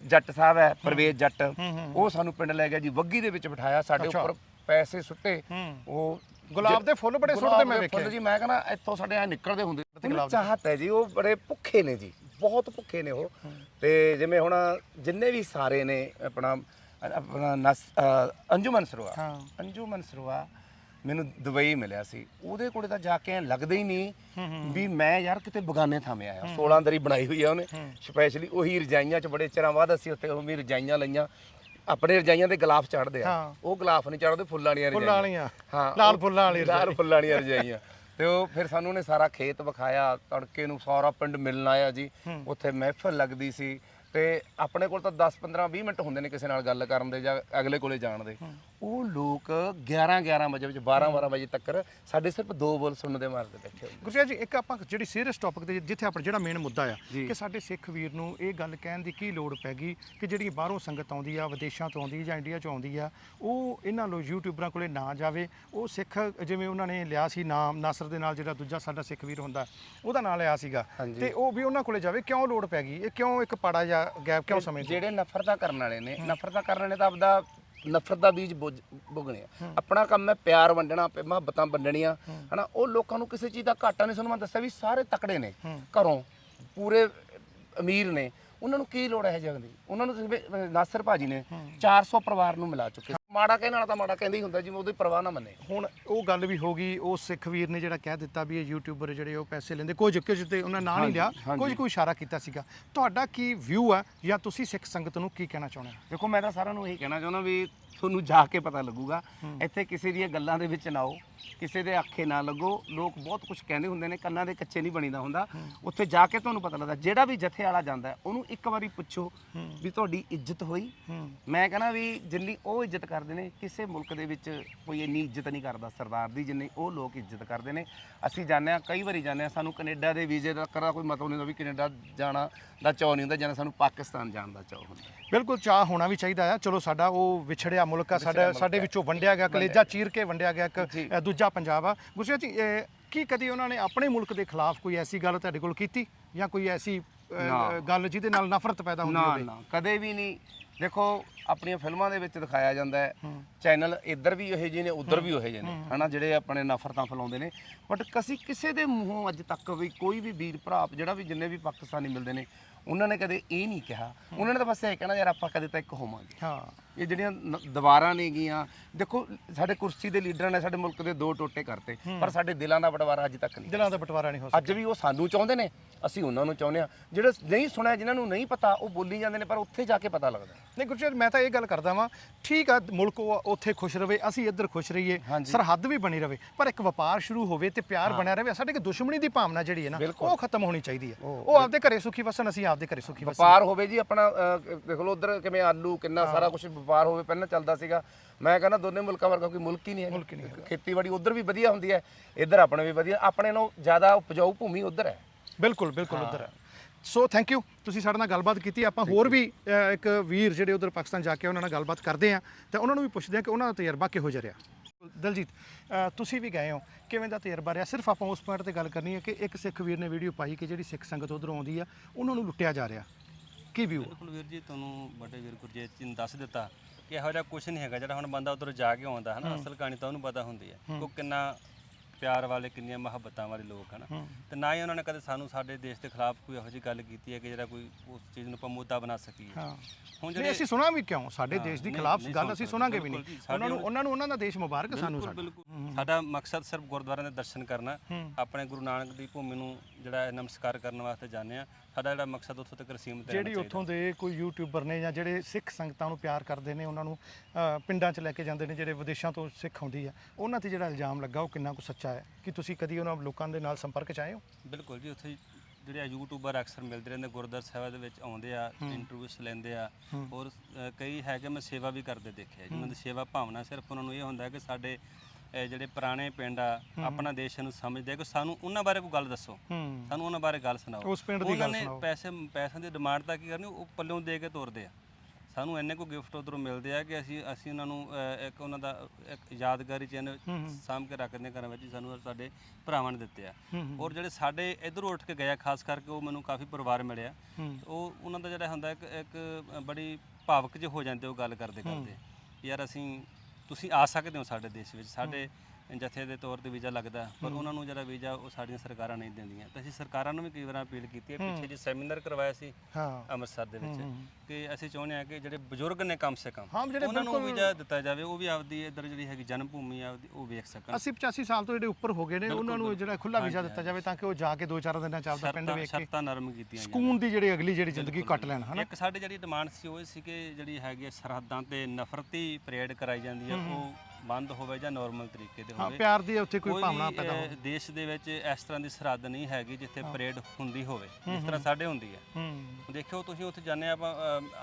ਜੱਟ ਸਾਹਿਬ ਹੈ ਪਰਵੇਜ਼ ਜੱਟ। ਉਹ ਸਾਨੂੰ ਪਿੰਡ ਲੈ ਗਿਆ ਜੀ। ਵੱਗੀ ਦੇ ਵਿੱਚ ਬਿਠਾਇਆ ਸਾਡੇ। ਉੱਪਰ ਪੈਸੇ ਸੁੱਟੇ। ਉਹ ਗੁਲਾਬ ਦੇ ਫੁੱਲ ਬੜੇ ਸੁੱਟਦੇ ਮੈਂ ਦੇ ਵੇਖਿਆ ਫੁੱਲ ਜੀ। ਮੈਂ ਕਹਿੰਦਾ ਇੱਥੋਂ ਸਾਡੇ ਐ ਨਿਕਲਦੇ ਹੁੰਦੇ। ਦੇ। ਚਾਹਤ ਹੈ ਜੀ ਉਹ ਬੜੇ ਭੁੱਖੇ ਨੇ ਜੀ। ਬਹੁਤ ਭੁੱਖੇ ਨੇ ਉਹ। ਤੇ ਜਿਵੇਂ ਹੁਣ ਜਿੰਨੇ ਵੀ ਸਾਰੇ ਨੇ ਆਪਣਾ ਆਪਣਾ ਨਸ ਅ, ਹਾਂ। ਅੰਜੁਮਨ ਸਰੋਆ ਮੈਨੂੰ ਦੁਬਈ ਮਿਲਿਆ ਸੀ। ਉਹਦੇ ਕੋਲੇ ਤਾਂ ਜਾ ਕੇ ਐਂ ਲੱਗਦਾ ਹੀ ਨਹੀਂ ਵੀ ਮੈਂ ਯਾਰ ਕਿਤੇ ਬਗਾਨੇ ਥਾਵੇਂ ਆਇਆ। 16 ਦਰੀ ਬਣਾਈ ਹੋਈ ਆ ਉਹਨੇ। ਸਪੈਸ਼ਲੀ ਉਹੀ ਰਜਾਈਆਂ ਚ ਬੜੇ ਚਿਰਾਂ ਬਾਅਦ ਅਸੀਂ ਉੱਥੇ ਉਹ ਵੀ ਰਜਾਈਆਂ ਲਈਆਂ। ਆਪਣੇ ਰਜਾਈਆਂ ਦੇ ਗਲਾਫ ਚੜਦੇ ਆ। ਹਾਂ। ਉਹ ਗਲਾਫ ਨਹੀਂ ਚੜਦੇ ਫੁੱਲਾਂ ਵਾਲੀਆਂ ਫੁੱਲਾਂ ਰਜਾਈਆਂ। ਵਾਲੀਆਂ। ਹਾਂ ਲਾਲ ਉਹ ਫੁੱਲਾਂ ਵਾਲੀ ਲਾਲ ਫੁੱਲਾਂ ਵਾਲੀਆਂ ਰਜਾਈਆਂ। ਤੇ ਉਹ ਫਿਰ ਸਾਨੂੰ ਉਹਨੇ ਸਾਰਾ ਖੇਤ ਵਿਖਾਇਆ ਤੜਕੇ ਨੂੰ ਸਾਰਾ ਪਿੰਡ ਮਿਲਣ ਆਇਆ ਜੀ। ਉੱਥੇ ਮਹਿਫਲ ਲੱਗਦੀ ਸੀ। ਤੇ ਆਪਣੇ ਕੋਲ ਤਾਂ 10 15 20 ਮਿੰਟ ਹੁੰਦੇ ਨੇ ਕਿਸੇ ਨਾਲ ਗੱਲ ਕਰਨ ਦੇ ਜਾਂ ਅਗਲੇ ਕੋਲੇ ਜਾਣ ਦੇ। ਉਹ ਲੋਕ 11 11 ਵਜੇ ਵਿੱਚ 12 12 ਵਜੇ ਤੱਕ ਸਾਡੇ ਸਿਰਫ ਦੋ ਬੋਲ ਸੁਣਨ ਦੇ ਮਾਰਦੇ ਬੈਠੇ ਹੁੰਦੇ ਗੁਰਜੀਤ ਜੀ ਇੱਕ ਆਪਾਂ ਜਿਹੜੀ ਸੀਰੀਅਸ ਟੌਪਿਕ ਤੇ ਜਿੱਥੇ ਆਪਣਾ ਜਿਹੜਾ ਮੇਨ ਮੁੱਦਾ ਆ। ਕਿ ਸਾਡੇ ਸਿੱਖ ਵੀਰ ਨੂੰ ਇਹ ਗੱਲ ਕਹਿਣ ਦੀ ਕੀ ਲੋੜ ਪੈ ਗਈ ਕਿ ਜਿਹੜੀ ਬਾਹਰੋਂ ਸੰਗਤ ਆਉਂਦੀ ਆ ਵਿਦੇਸ਼ਾਂ ਤੋਂ ਆਉਂਦੀ ਜਾਂ ਇੰਡੀਆ ਚੋਂ ਆਉਂਦੀ ਆ ਉਹ ਇਹਨਾਂ ਲੋ ਯੂਟਿਊਬਰਾਂ ਕੋਲੇ ਨਾ ਜਾਵੇ। ਉਹ ਸਿੱਖ ਜਿਵੇਂ ਉਹਨਾਂ ਨੇ ਲਿਆ ਸੀ ਨਾਮ ਨਾਸਰ ਦੇ ਨਾਲ ਜਿਹੜਾ ਦੂਜਾ ਸਾਡਾ ਸਿੱਖ ਵੀਰ ਹੁੰਦਾ ਉਹਦਾ ਨਾਂ ਲਿਆ ਸੀਗਾ। ਤੇ ਉਹ ਵੀ ਉਹਨਾਂ ਕੋਲੇ ਜਾਵੇ ਕਿਉਂ ਲੋੜ ਪੈ ਗਈ? ਇਹ ਕਿਉਂ ਇੱਕ ਪਾੜਾ ਜਾਂ ਗੈਪ ਕਿਉਂ ਸਮਝਦੇ ਜਿਹੜੇ ਨਫ਼ਰਤਾਂ ਕਰਨ ਵਾਲੇ ਨੇ ਨਫ਼ਰਤਾਂ ਕਰਨ ਵਾਲੇ ਤਾਂ ਆਪਦਾ ਨਫ਼ਰਤ ਦਾ ਬੀਜ ਬੁਗਣੇ ਆ। ਆਪਣਾ ਕੰਮ ਹੈ ਪਿਆਰ ਵੰਡਣਾ ਪ- ਮੁਹੱਬਤਾਂ ਵੰਡਣੀਆਂ ਹਨਾ? ਉਹ ਲੋਕਾਂ ਨੂੰ ਕਿਸੇ ਚੀਜ਼ ਦਾ ਘਾਟਾ ਨਹੀਂ। ਸਾਨੂੰ ਮੈਂ ਦੱਸਿਆ ਵੀ ਸਾਰੇ ਤਕੜੇ ਨੇ ਘਰੋਂ ਪੂਰੇ ਅਮੀਰ ਨੇ। ਉਹਨਾਂ ਨੂੰ ਕੀ ਲੋੜ ਹੈ ਜਗ ਦੀ? ਉਹਨਾਂ ਨੂੰ ਨਾਸਰ ਭਾਜੀ ਨੇ 400 ਪਰਿਵਾਰ ਨੂੰ ਮਿਲਾ ਚੁੱਕੇ ਮਾੜਾ ਕਹਿਣ ਵਾਲਾ ਤਾਂ ਮਾੜਾ ਕਹਿੰਦਾ ਹੀ ਹੁੰਦਾ ਜਿਵੇਂ ਉਹਦੀ ਪਰਵਾਹ ਨਾ ਮੰਨੇ। ਹੁਣ ਉਹ ਗੱਲ ਵੀ ਹੋ ਗਈ ਉਹ ਸਿੱਖ ਵੀਰ ਨੇ ਜਿਹੜਾ ਕਹਿ ਦਿੱਤਾ ਵੀ ਇਹ ਯੂਟਿਊਬਰ ਜਿਹੜੇ ਉਹ ਪੈਸੇ ਲੈਂਦੇ ਕੁਝ ਕੁਝ ਤੇ ਉਹਨਾਂ ਨਾਂ ਨਹੀਂ ਲਿਆ। ਕੁਝ ਕੋਈ ਇਸ਼ਾਰਾ ਕੀਤਾ ਸੀਗਾ। ਤੁਹਾਡਾ ਕੀ ਵਿਊ ਹੈ ਜਾਂ ਤੁਸੀਂ ਸਿੱਖ ਸੰਗਤ ਨੂੰ ਕੀ ਕਹਿਣਾ ਚਾਹੁੰਦੇ ਹੋ? ਦੇਖੋ ਮੈਂ ਤਾਂ ਸਾਰਿਆਂ ਨੂੰ ਇਹੀ ਕਹਿਣਾ ਚਾਹੁੰਦਾ ਵੀ ਤੁਹਾਨੂੰ ਜਾ ਕੇ ਪਤਾ ਲੱਗੂਗਾ। ਇੱਥੇ ਕਿਸੇ ਦੀਆਂ ਗੱਲਾਂ ਦੇ ਵਿੱਚ ਨਾ ਆਓ ਕਿਸੇ ਦੇ ਆਖੇ ਨਾ ਲੱਗੋ। ਲੋਕ ਬਹੁਤ ਕੁਝ ਕਹਿੰਦੇ ਹੁੰਦੇ ਨੇ ਕੰਨਾਂ ਦੇ ਕੱਚੇ ਨਹੀਂ ਬਣੀਦਾ ਹੁੰਦਾ। ਉੱਥੇ ਜਾ ਕੇ ਤੁਹਾਨੂੰ ਪਤਾ ਲੱਗਦਾ ਜਿਹੜਾ ਵੀ ਜਥੇ ਵਾਲਾ ਜਾਂਦਾ ਉਹਨੂੰ ਇੱਕ ਵਾਰੀ ਪੁੱਛੋ ਵੀ ਤੁਹਾਡੀ ਇੱਜ਼ਤ ਹੋਈ। ਮੈਂ ਕਹਿੰਦਾ ਵੀ ਜਿੰਨੀ ਉਹ ਇੱਜ਼ਤ ਕਰਦੇ ਨੇ ਕਿਸੇ ਮੁਲਕ ਦੇ ਵਿੱਚ ਕੋਈ ਇੰਨੀ ਇੱਜ਼ਤ ਨਹੀਂ ਕਰਦਾ ਸਰਦਾਰ ਦੀ ਜਿੰਨੀ ਉਹ ਲੋਕ ਇੱਜ਼ਤ ਕਰਦੇ ਨੇ। ਅਸੀਂ ਜਾਂਦੇ ਹਾਂ ਕਈ ਵਾਰੀ ਜਾਂਦੇ ਹਾਂ ਸਾਨੂੰ ਕੈਨੇਡਾ ਦੇ ਵੀਜ਼ੇ ਦਾ ਕਰਾ ਕੋਈ ਮਤਲਬ ਨਹੀਂ ਹੁੰਦਾ ਵੀ ਕੈਨੇਡਾ ਜਾਣਾ ਦਾ ਚਾਅ ਨਹੀਂ ਹੁੰਦਾ ਜਾਂ ਸਾਨੂੰ ਪਾਕਿਸਤਾਨ ਜਾਣ ਦਾ ਚਾਅ ਹੁੰਦਾ। ਬਿਲਕੁਲ ਚਾਹ ਹੋਣਾ ਵੀ ਚਾਹੀਦਾ ਆ। ਚਲੋ ਸਾਡਾ ਉਹ ਵਿਛੜਿਆ ਮੁਲਕ ਆ ਸਾਡਾ ਸਾਡੇ ਵਿੱਚੋਂ ਵੰਡਿਆ ਗਿਆ ਕਲੇਜਾ ਚੀਰ ਕੇ ਵੰਡਿਆ ਗਿਆ ਇੱਕ ਦੂਜਾ ਪੰਜਾਬ ਆ। ਗੁਰਸੇਵ ਜੀ ਕੀ ਕਦੀ ਉਹਨਾਂ ਨੇ ਆਪਣੇ ਮੁਲਕ ਦੇ ਖਿਲਾਫ ਕੋਈ ਐਸੀ ਗੱਲ ਤੁਹਾਡੇ ਕੋਲ ਕੀਤੀ? ਜਾਂ ਕੋਈ ਐਸੀ। ਗੱਲ ਜਿਹਦੇ ਨਾਲ ਨਫ਼ਰਤ ਪੈਦਾ ਹੁੰਦੀ ਹੋਵੇ? ਨਾ। ਕਦੇ ਵੀ ਨਹੀਂ। ਦੇਖੋ ਆਪਣੀਆਂ ਫਿਲਮਾਂ ਦੇ ਵਿੱਚ ਦਿਖਾਇਆ ਜਾਂਦਾ ਹੈ। ਚੈਨਲ ਇੱਧਰ ਵੀ ਇਹੋ ਜਿਹੇ ਨੇ ਉੱਧਰ ਵੀ ਇਹੋ ਜਿਹੇ ਨੇ। ਹਨਾ ਜਿਹੜੇ ਆਪਣੇ ਨਫ਼ਰਤਾਂ ਫੈਲਾਉਂਦੇ ਨੇ। ਬਟ ਕਸੀ ਕਿਸੇ ਦੇ ਮੂੰਹੋਂ ਅੱਜ ਤੱਕ ਵੀ ਕੋਈ ਵੀ ਵੀਰ ਭਰਾ ਜਿਹੜਾ ਵੀ ਜਿੰਨੇ ਵੀ ਪਾਕਿਸਤਾਨੀ ਮਿਲਦੇ ਨੇ ਉਹਨਾਂ ਨੇ ਕਦੇ ਇਹ ਨਹੀਂ ਕਿਹਾ। ਉਹਨਾਂ ਨੇ ਤਾਂ ਬਸ ਇਹ ਕਹਿਣਾ ਯਾਰ ਆਪਾਂ ਕਦੇ ਤਾਂ ਇੱਕ ਹੋਵਾਂਗੇ। ਹਾਂ। ਇਹ ਜਿਹੜੀਆਂ ਨ- ਦੀਵਾਰਾਂ ਨੇ ਗੀਆਂ ਦੇਖੋ ਸਾਡੇ ਕੁਰਸੀ ਦੇ ਲੀਡਰਾਂ ਨੇ ਸਾਡੇ ਮੁਲਕ ਦੇ ਦੋ ਟੋਟੇ ਕਰਤੇ ਪਰ ਸਾਡੇ ਦਿਲਾਂ ਦਾ ਬਟਵਾਰਾ ਅੱਜ ਤੱਕ ਨਹੀਂ। ਦਿਲਾਂ ਦਾ ਬਟਵਾਰਾ ਨਹੀਂ ਹੋ ਅੱਜ ਵੀ ਉਹ ਸਾਨੂੰ ਚਾਹੁੰਦੇ ਨੇ ਅਸੀਂ ਉਹਨਾਂ ਨੂੰ ਚਾਹੁੰਦੇ ਆ ਜਿਹੜੇ ਨਹੀਂ ਸੁਣਿਆ ਜਿਨ੍ਹਾਂ ਨੂੰ ਨਹੀਂ ਪਤਾ ਉਹ ਬੋਲੀ ਜਾਂਦੇ ਨੇ ਪਰ ਉੱਥੇ ਜਾ ਕੇ ਪਤਾ ਲੱਗਦਾ। ਨਹੀਂ ਗੁਰਜੀਤ ਮੈਂ ਤਾਂ ਇਹ ਗੱਲ ਕਰਦਾ ਵਾਂ ਠੀਕ ਆ ਮੁਲਕ ਉਹ ਉੱਥੇ ਖੁਸ਼ ਰਵੇ ਅਸੀਂ ਇੱਧਰ ਖੁਸ਼ ਰਹੀਏ। ਸਰਹੱਦ ਵੀ ਬਣੀ ਰਵੇ ਪਰ ਇੱਕ ਵਪਾਰ ਸ਼ੁਰੂ ਹੋਵੇ ਤੇ ਪਿਆਰ ਬਣਿਆ ਰਵੇ ਸਾਡੇ ਕਿ ਦੁਸ਼ਮਣੀ ਦੀ ਭਾਵਨਾ ਜਿਹੜੀ ਹੈ ਨਾ। ਉਹ ਖਤਮ ਹੋਣੀ ਚਾਹੀਦੀ ਹੈ। ਉਹ- ਆਪਦੇ ਘਰੇ ਸੁਖੀ ਵਸਣ ਅਸੀਂ ਆਪਦੇ ਘਰੇ ਸੁਖੀ ਵਸਣ। ਵਪਾਰ ਹੋਵੇ ਜੀ ਆਪਣਾ ਦੇਖ ਲਓ ਉਧਰ ਕਿਵੇਂ ਆਲੂ ਕਿੰਨਾ ਸਾਰਾ ਕੁਝ ਵਪਾਰ ਹੋਵੇ ਪਹਿਲਾਂ ਚੱਲਦਾ ਸੀਗਾ। ਮੈਂ ਕਹਿੰਦਾ ਦੋਨੇ ਮੁਲਕਾਂ ਵਰਗਾ ਕੋਈ ਮੁਲਕ ਹੀ ਨਹੀਂ ਹੈ। ਖੇਤੀਬਾੜੀ ਉਧਰ ਵੀ ਵਧੀਆ ਹੁੰਦੀ ਹੈ ਇੱਧਰ ਆਪਣੇ ਵੀ ਵਧੀਆ ਆਪਣੇ ਨਾਲੋਂ ਜ਼ਿਆਦਾ ਉਪਜਾਊ ਭੂਮੀ ਉਧਰ ਹੈ। ਬਿਲਕੁਲ ਬਿਲਕੁਲ ਉਧਰ ਹੈ। ਸੋ ਥੈਂਕ ਯੂ ਤੁਸੀਂ ਸਾਡੇ ਨਾਲ ਗੱਲਬਾਤ ਕੀਤੀ ਆਪਾਂ ਹੋਰ ਵੀ ਅ, ਇੱਕ ਵੀਰ ਜਿਹੜੇ ਉਧਰ ਪਾਕਿਸਤਾਨ ਜਾ ਕੇ ਉਹਨਾਂ ਨਾਲ ਗੱਲਬਾਤ ਕਰਦੇ ਆ ਤੇ ਉਹਨਾਂ ਨੂੰ ਵੀ ਪੁੱਛਦੇ ਆ ਕਿ ਉਹਨਾਂ ਦਾ ਤਜਰਬਾ ਕਿਹੋ ਜਿਹਾ ਰਿਹਾ। ਦਲਜੀਤ ਅ, ਤੁਸੀਂ ਵੀ ਗਏ ਹੋ ਕਿਵੇਂ ਦਾ ਤਜਰਬਾ ਰਿਹਾ? ਸਿਰਫ ਆਪਾਂ ਉਸ ਪੁਆਇੰਟ ਤੇ ਗੱਲ ਕਰਨੀ ਹੈ ਕਿ ਇੱਕ ਸਿੱਖ ਵੀਰ ਨੇ ਵੀਡੀਓ ਪਾਈ ਕਿ ਜਿਹੜੀ ਸਿੱਖ ਸੰਗਤ ਉਧਰੋਂ ਆਉਂਦੀ ਆ ਉਹਨਾਂ ਨੂੰ ਲੁੱਟਿਆ ਜਾ ਰਿਹਾ। ਕੀ ਵਿਊ ਬਿਲਕੁਲ ਵੀਰ ਜੀ ਤੁਹਾਨੂੰ ਵੱਡੇ ਵੀਰ ਗੁਰਜੀਤ ਜੀ ਨੇ ਦੱਸ ਦਿੱਤਾ ਕਿ ਇਹੋ ਜਿਹਾ ਕੁਝ ਨਹੀਂ ਹੈਗਾ ਜਿਹੜਾ ਹੁਣ ਬੰਦਾ ਉਧਰ ਜਾ ਕੇ ਆਉਂਦਾ ਹੈ। ਨਾ ਅਸਲ ਕਹਾਣੀ ਤਾਂ ਉਹਨੂੰ ਪਤਾ ਹੁੰਦੀ ਹੈ ਕਿ ਕਿੰਨਾ ਪਿਆਰ ਵਾਲੇ ਕਿੰਨੀਆਂ ਮੁਹੱਬਤਾਂ ਵਾਲੇ ਲੋਕ ਹਨ। ਤੇ ਨਾ ਹੀ ਉਹਨਾਂ ਨੇ ਕਦੇ ਸਾਨੂੰ ਸਾਡੇ ਦੇਸ਼ ਦੇ ਖਿਲਾਫ ਕੋਈ ਇਹੋ ਜਿਹੀ ਗੱਲ ਕੀਤੀ ਹੈ ਕਿ ਜਿਹੜਾ ਕੋਈ ਉਸ ਚੀਜ਼ ਨੂੰ ਆਪਾਂ ਮੁੱਦਾ ਬਣਾ ਸਕੀਏ। ਹਾਂ। ਹੁਣ ਨਹੀਂ ਅਸੀਂ ਸੁਣਾ ਵੀ ਕਿਉਂ? ਸਾਡੇ ਦੇਸ਼ ਦੀ ਖਿਲਾਫ ਗੱਲ ਅਸੀਂ ਸੁਣਾਂਗੇ ਵੀ ਨਹੀਂ। ਉਹਨਾਂ ਨੂੰ ਉਹ- ਉਹਨਾਂ ਨੂੰ ਉਹਨਾਂ ਦਾ ਦੇਸ਼ ਮੁਬਾਰਕ ਸਾਨੂੰ ਸਾਡਾ। ਮਕਸਦ ਸਿਰਫ ਗੁਰਦੁਆਰਿਆਂ ਦੇ ਦਰਸ਼ਨ ਕਰਨਾ। ਆਪਣੇ ਗੁਰੂ ਨਾਨਕ ਦੀ ਭੂਮੀ ਨੂੰ ਜਿਹੜਾ ਨਮਸਕਾਰ ਕਰਨ ਵਾਸਤੇ ਜਾਂਦੇ ਆ ਸਾਡਾ ਜਿਹੜਾ ਮਕਸਦ ਉੱਥੋਂ ਤੱਕ ਸੀਮਿਤ ਰਹਿਣਾ ਜਿਹੜੀ। ਉੱਥੋਂ ਦੇ ਕੋਈ ਯੂਟਿਊਬਰ ਨੇ ਜਾਂ ਜਿਹੜੇ ਸਿੱਖ ਸੰਗਤਾਂ ਨੂੰ ਪਿਆਰ ਕਰਦੇ ਨੇ ਉਹਨਾਂ ਨੂੰ ਅ, ਪਿੰਡਾਂ 'ਚ ਲੈ ਕੇ ਜਾਂਦੇ ਨੇ ਜਿਹੜੇ ਵਿਦੇਸ਼ਾਂ ਤੋਂ ਸਿੱਖ ਆਉਂਦੀ ਆ ਉਹਨਾਂ ਤੇ ਜਿਹੜਾ ਇਲਜ਼ਾਮ ਲੱਗਾ ਉਹ ਕਿੰਨਾ ਕੁ ਸੱਚਾ ਹੈ? ਕਿ ਤੁਸੀਂ ਕਦੀ ਉਹਨਾਂ ਲੋਕਾਂ ਦੇ ਨਾਲ ਸੰਪਰਕ 'ਚ ਆਏ ਹੋ? ਬਿਲਕੁਲ ਜੀ ਉੱਥੇ ਜਿਹੜੇ ਆ ਯੂਟਿਊਬਰ ਅਕਸਰ ਮਿਲਦੇ ਰਹਿੰਦੇ ਗੁਰਦੁਆਰਾ ਸਾਹਿਬ ਦੇ ਵਿੱਚ ਆਉਂਦੇ ਆ ਇੰਟਰਵਿਊਸ ਲੈਂਦੇ ਆ। ਔਰ ਅ, ਕਈ ਹੈਗੇ ਮੈਂ ਸੇਵਾ ਵੀ ਕਰਦੇ ਦੇਖਿਆ ਜਿਨ੍ਹਾਂ ਦੀ ਸੇਵਾ ਭਾਵਨਾ ਸਿਰਫ ਉਹਨਾਂ ਨੂੰ ਇਹ ਹੁੰਦਾ ਕਿ ਸਾਡੇ ਜਿਹੜੇ ਪੁਰਾਣੇ ਪਿੰਡ ਆ ਆਪਣਾ ਦੇਸ਼ ਨੂੰ ਸਮਝਦੇ ਆ ਕਿ ਸਾਨੂੰ ਉਹਨਾਂ ਬਾਰੇ ਕੋਈ ਗੱਲ ਦੱਸੋ। ਹੂੰ। ਸਾਨੂੰ ਉਹਨਾਂ ਬਾਰੇ ਗੱਲ ਸੁਣਾਓ। ਉਸ ਪਿੰਡ ਦੀ ਉਹਨਾਂ ਗੱਲ ਨੇ ਸੁਣਾਓ। ਪੈਸੇ ਪੈਸਿਆਂ ਦੀ ਡਿਮਾਂਡ ਤਾਂ ਕੀ ਕਰਨੀ ਉਹ ਪੱਲਿਓਂ ਦੇ ਕੇ ਤੋਰਦੇ ਆ। ਸਾਨੂੰ ਇੰਨੇ ਕੋ ਗਿਫਟ ਉਧਰੋਂ ਮਿਲਦੇ ਆ ਕਿ ਅਸੀਂ ਅਸੀਂ ਉਹਨਾਂ ਨੂੰ ਇੱਕ ਉਹਨਾਂ ਦਾ ਇੱਕ ਯਾਦਗਾਰੀ ਚਿੰਨ੍ਹ ਸਾਂਭ ਕੇ ਰੱਖਦੇ ਹਾਂ ਘਰਾਂ ਵਿੱਚ ਸਾਨੂੰ ਸਾਡੇ ਭਰਾਵਾਂ ਨੇ ਦਿੱਤੇ ਆ। ਔਰ ਜਿਹੜੇ ਸਾਡੇ ਇਧਰੋਂ ਉੱਠ ਕੇ ਗਿਆ ਖਾਸ ਕਰਕੇ ਉਹ ਮੈਨੂੰ ਕਾਫੀ ਪਰਿਵਾਰ ਮਿਲਿਆ। ਉਹ ਉਹਨਾਂ ਦਾ ਜਿਹੜਾ ਹੁੰਦਾ ਇੱਕ ਇੱਕ ਬੜੀ ਭਾਵਕ ਜਿਹੇ ਹੋ ਜਾਂਦੇ ਉਹ ਗੱਲ ਕਰਦੇ ਕਰਦੇ ਯਾਰ ਅਸੀਂ ਤੁਸੀਂ ਆ ਸਕਦੇ ਹੋ ਸਾਡੇ ਦੇਸ਼ ਵਿੱਚ। ਸਾਡੇ ਜਥੇ ਦੇ ਤੌਰ ਤੇ ਵੀਜ਼ਾ ਲੱਗਦਾ ਪਰ ਉਹਨਾਂ ਨੂੰ ਜਿਹੜਾ ਵੀਜ਼ਾ ਉਹ ਸਾਡੀਆਂ ਸਰਕਾਰਾਂ ਨਹੀਂ ਦਿੰਦੀਆਂ। ਤਾਂ ਅਸੀਂ ਸਰਕਾਰਾਂ ਨੂੰ ਵੀ ਕਈ ਵਾਰ ਅਪੀਲ ਕੀਤੀ ਹੈ ਪਿੱਛੇ ਜੀ ਸੈਮੀਨਾਰ ਕਰਵਾਇਆ ਸੀ ਹਾਂ। ਅੰਮ੍ਰਿਤਸਰ ਦੇ ਵਿੱਚ ਕਿ ਅਸੀਂ ਚਾਹੁੰਦੇ ਹਾਂ ਕਿ ਜਿਹੜੇ ਬਜ਼ੁਰਗ ਨੇ ਕਮ ਸੇ ਕਮ ਉਹਨਾਂ ਨੂੰ ਵੀਜ਼ਾ ਦਿੱਤਾ ਜਾਵੇ ਉਹ ਵੀ ਆਪਦੀ ਇੱਧਰ ਜਿਹੜੀ ਹੈਗੀ ਜਨਮ ਭੂਮੀ ਆ ਆਪਦੀ ਉਹ ਵੇਖ ਸਕਣ। 80 85 ਸਾਲ ਤੋਂ ਜਿਹੜੇ ਉੱਪਰ ਹੋ ਗਏ ਨੇ ਉਹਨਾਂ ਨੂੰ ਜਿਹੜਾ ਖੁੱਲਾ ਵੀਜ਼ਾ ਦਿੱਤਾ ਜਾਵੇ ਤਾਂ ਕਿ ਉਹ ਜਾ ਕੇ 2-4 ਦਿਨਾਂ ਚ ਆਪਦਾ ਪਿੰਡ ਵੇਖ ਕੇ ਸ਼ਰਤਾਂ ਨਰਮ ਕੀਤੀਆਂ। ਸਕੂਨ ਦੀ ਜਿਹੜੀ ਅਗਲੀ ਜਿਹੜੀ ਜ਼ਿੰਦਗੀ ਕੱਟ ਲੈਣ ਹਨਾ? ਇੱਕ ਸਾਡੀ ਜਿਹੜੀ ਡਿਮਾਂਡ ਸੀ ਉਹ ਸੀ ਕਿ ਜਿਹੜੀ ਹੈਗੀ ਸਰਹੱਦਾਂ ਤੇ ਨਫ਼ਰਤੀ ਪਰੇਡ ਕਰਾਈ ਜਾਂਦੀ ਹੈ। ਉਹ ਬੰਦ ਹੋਵੇ ਜਾਂ ਨਾਰਮਲ ਤਰੀਕੇ ਦੇ ਹਾਂ ਹੋਵੇ ਪਿਆਰ ਦੀ ਉੱਥੇ ਕੋਈ ਭਾਵਨਾ ਪੈਦਾ ਅਹ, ਹੋਵੇ। ਦੇਸ਼ ਦੇ ਵਿੱਚ ਇਸ ਤਰ੍ਹਾਂ ਦੀ ਸਰਹੱਦ ਨਹੀਂ ਹੈਗੀ ਜਿੱਥੇ ਪਰੇਡ ਹੁੰਦੀ ਹੋਵੇ ਜਿਸ ਤਰ੍ਹਾਂ ਸਾਡੇ ਹੁੰਦੀ ਹੈ। ਹੂੰ। ਦੇਖਿਓ ਤੁਸੀਂ ਉੱਥੇ ਜਾਂਦੇ ਆਪਾਂ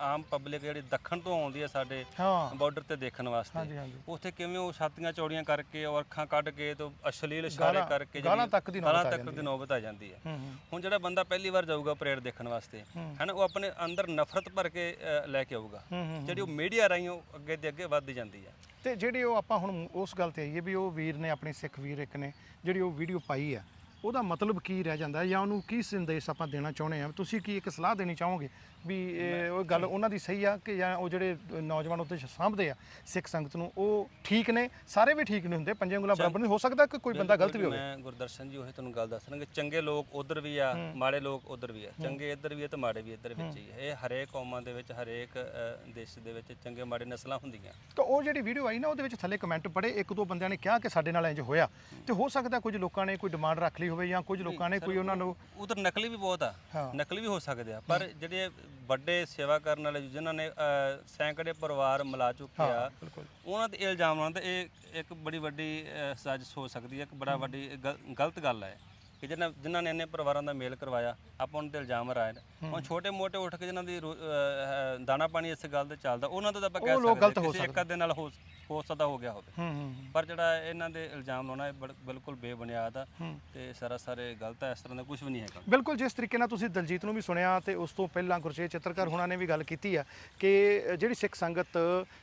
ਆਮ ਪਬਲਿਕ ਜਿਹੜੀ ਦੱਖਣ ਤੋਂ ਆਉਂਦੀ ਹੈ ਸਾਡੇ ਹਾਂ। ਬਾਰਡਰ ਤੇ ਦੇਖਣ ਵਾਸਤੇ। ਹਾਂਜੀ ਹਾਂਜੀ। ਉੱਥੇ ਕਿਵੇਂ ਉਹ ਛਾਤੀਆਂ ਚੌੜੀਆਂ ਕਰਕੇ ਔਰ ਅੱਖਾਂ ਕੱਢ ਕੇ ਤੇ ਅਸ਼ਲੀਲ ਇਸ਼ਾਰੇ ਗਾਲਾਂ- ਕਰਕੇ ਗਾਲਾਂ ਤੱਕ ਦੀ ਨੌਬਤ ਗਾਲਾਂ ਆ ਤੱਕ ਜਾਂਦੀ ਦੀ ਨੌਬਤ ਆ ਜਾਂਦੀ ਹੈ। ਹੂੰ ਹੂੰ। ਹੁਣ ਜਿਹੜਾ ਬੰਦਾ ਪਹਿਲੀ ਵਾਰ ਜਾਊਗਾ ਪਰੇਡ ਦੇਖਣ ਵਾਸਤੇ ਹੈਨਾ ਉਹ ਆਪਣੇ ਅੰਦਰ ਨਫ਼ਰਤ ਭਰ ਕੇ ਲੈ ਕੇ ਆਊਗਾ। ਹੂੰ ਹੂੰ ਜਿਹੜੀ ਉਹ ਮੀਡੀਆ ਰਾਹੀਂ ਉਹ ਅੱਗੇ ਤੇ ਅੱਗੇ ਵੱਧਦੀ ਜਾਂਦੀ ਹੈ। ਤੇ ਜਿਹੜੀ ਉਹ ਆਪਾਂ ਹੁਣ ਉਸ ਗੱਲ ਤੇ ਆਈਏ ਵੀ ਉਹ ਵੀਰ ਨੇ, ਆਪਣੇ ਸਿੱਖ ਵੀਰ ਇੱਕ ਨੇ, ਜਿਹੜੀ ਉਹ ਵੀਡੀਓ ਪਾਈ ਆ। ਉਹਦਾ ਮਤਲਬ ਕੀ ਰਹਿ ਜਾਂਦਾ ਜਾਂ ਉਹਨੂੰ ਕੀ ਸੰਦੇਸ਼ ਆਪਾਂ ਦੇਣਾ ਚਾਹੁੰਦੇ ਆ ਤੁਸੀਂ ਕੀ ਇੱਕ ਸਲਾਹ ਦੇਣੀ ਚਾਹੋਗੇ ਵੀ ਇਹ ਉਹ ਗੱਲ ਉਹਨਾਂ ਦੀ ਸਹੀ ਆ ਕਿ ਜਾਂ ਉਹ ਜਿਹੜੇ ਨੌਜਵਾਨ ਉੱਤੇ ਸਾਂਭਦੇ ਆ ਸਿੱਖ ਸੰਗਤ ਨੂੰ ਉਹ ਠੀਕ ਨੇ? ਸਾਰੇ ਵੀ ਠੀਕ ਨਹੀਂ ਹੁੰਦੇ ਪੰਜੇ ਉਂਗਲਾਂ ਬਰਾਬਰ ਨਹੀਂ ਹੋ ਸਕਦਾ ਕਿ ਕੋਈ ਬੰਦਾ ਗਲਤ ਵੀ ਹੋਵੇ। ਮੈਂ ਗੁਰਦਰਸ਼ਨ ਜੀ ਉਹੀ ਤੁਹਾਨੂੰ ਗੱਲ ਦੱਸ ਰਿਹਾ ਕਿ ਚੰਗੇ ਲੋਕ ਉਧਰ ਵੀ ਆ ਮਾੜੇ ਲੋਕ ਉਧਰ ਵੀ ਆ ਚੰਗੇ ਇੱਧਰ ਵੀ ਆ ਤੇ ਮਾੜੇ ਵੀ ਇੱਧਰ ਵਿੱਚ ਹੀ ਆ। ਇਹ ਹਰੇਕ ਕੌਮਾਂ ਦੇ ਵਿੱਚ ਹਰੇਕ ਅ, ਦੇਸ਼ ਦੇ ਵਿੱਚ ਚੰਗੇ ਮਾੜੇ ਨਸਲਾਂ ਹੁੰਦੀਆਂ। ਤਾਂ ਉਹ ਜਿਹੜੀ ਵੀਡੀਓ ਆਈ ਨਾ ਉਹਦੇ ਵਿੱਚ ਥੱਲੇ ਕਮੈਂਟ ਪੜੇ ਇੱਕ ਦੋ ਬੰਦਿਆਂ ਨੇ ਕਿਹਾ ਕਿ ਸਾਡੇ ਨਾਲ ਇੰਜ ਹੋਇਆ। ਤੇ ਹੋ ਸਕਦਾ ਕੁਝ ਲੋਕਾਂ ਨੇ ਕੋਈ ਡਿਮਾਂਡ ਰੱਖ ਲਈ ਹੋਵੇ ਜਾਂ ਕੁਝ ਲੋਕਾਂ ਨੇ ਕੋਈ ਉਹਨਾਂ ਨੂੰ ਉਧਰ ਨਕਲੀ ਵੀ ਬਹੁਤ ਆ। ਹਾਂ। ਨਕਲੀ ਵੀ ਹੋ ਸਕਦੇ ਆ ਪਰ ਜਿਹੜੇ ਵੱਡੇ ਸੇਵਾ ਕਰਨ ਵਾਲੇ ਜਿਨ੍ਹਾਂ ਨੇ ਅ, ਸੈਂਕੜੇ ਪਰਿਵਾਰ ਮਿਲਾ ਚੁੱਕੇ ਆ ਬਿਲਕੁਲ। ਉਹਨਾਂ ਤੇ ਇਲਜ਼ਾਮ ਲਾਉਣ ਤੇ ਇਹ ਇੱਕ ਬੜੀ ਵੱਡੀ ਅ, ਸਾਜ਼ਿਸ਼ ਹੋ ਸਕਦੀ ਹੈ ਇੱਕ ਬੜਾ ਵੱਡੀ ਗਲ- ਗਲਤ ਗੱਲ ਹੈ ਕਿ ਜਿਨ੍ਹਾਂ ਜਿਨ੍ਹਾਂ ਨੇ ਇੰਨੇ ਪਰਿਵਾਰਾਂ ਦਾ ਮੇਲ ਕਰਵਾਇਆ ਆਪਾਂ ਉਹਨਾਂ ਤੇ ਇਲਜ਼ਾਮ ਰਾਏ ਹੁਣ ਛੋਟੇ ਮੋਟੇ ਉੱਠ ਕੇ ਜਿਨ੍ਹਾਂ ਦੀ ਰੋ- ਅ, ਅ, ਦਾਣਾ ਪਾਣੀ ਇਸ ਗੱਲ ਤੇ ਚੱਲਦਾ ਉਹਨਾਂ ਤੋਂ ਤਾਂ ਆਪਾਂ ਕਹਿ ਉਹ ਲੋਕ ਸਕਦੇ ਗਲਤ ਹੋ ਕਿਸੇ ਇੱਕ ਅੱਧੇ ਨਾਲ ਹੋ ਹੋ ਸਕਦਾ ਹੋ ਗਿਆ ਹੋਵੇ। ਹੂੰ ਹੂੰ ਪਰ ਜਿਹੜਾ ਇਹਨਾਂ ਦੇ ਇਲਜ਼ਾਮ ਲਾਉਣਾ ਇਹ ਬੜ- ਬਿਲਕੁਲ ਬੇਬੁਨਿਆਦ ਆ ਹੂੰ। ਤੇ ਸਰਾਸਰ ਗਲਤ ਹੈ ਇਸ ਤਰ੍ਹਾਂ ਦਾ ਕੁਝ ਵੀ ਨਹੀਂ ਹੈਗਾ। ਬਿਲਕੁਲ ਜਿਸ ਤਰੀਕੇ ਨਾਲ ਤੁਸੀਂ ਦਲਜੀਤ ਨੂੰ ਵੀ ਸੁਣਿਆ ਤੇ ਉਸ ਤੋਂ ਪਹਿਲਾਂ ਗੁਰਸ਼ੇਰ ਚਿੱਤਰਕਾਰ ਹੁਣਾਂ ਨੇ ਵੀ ਗੱਲ ਕੀਤੀ ਆ ਕਿ ਜਿਹੜੀ ਸਿੱਖ ਸੰਗਤ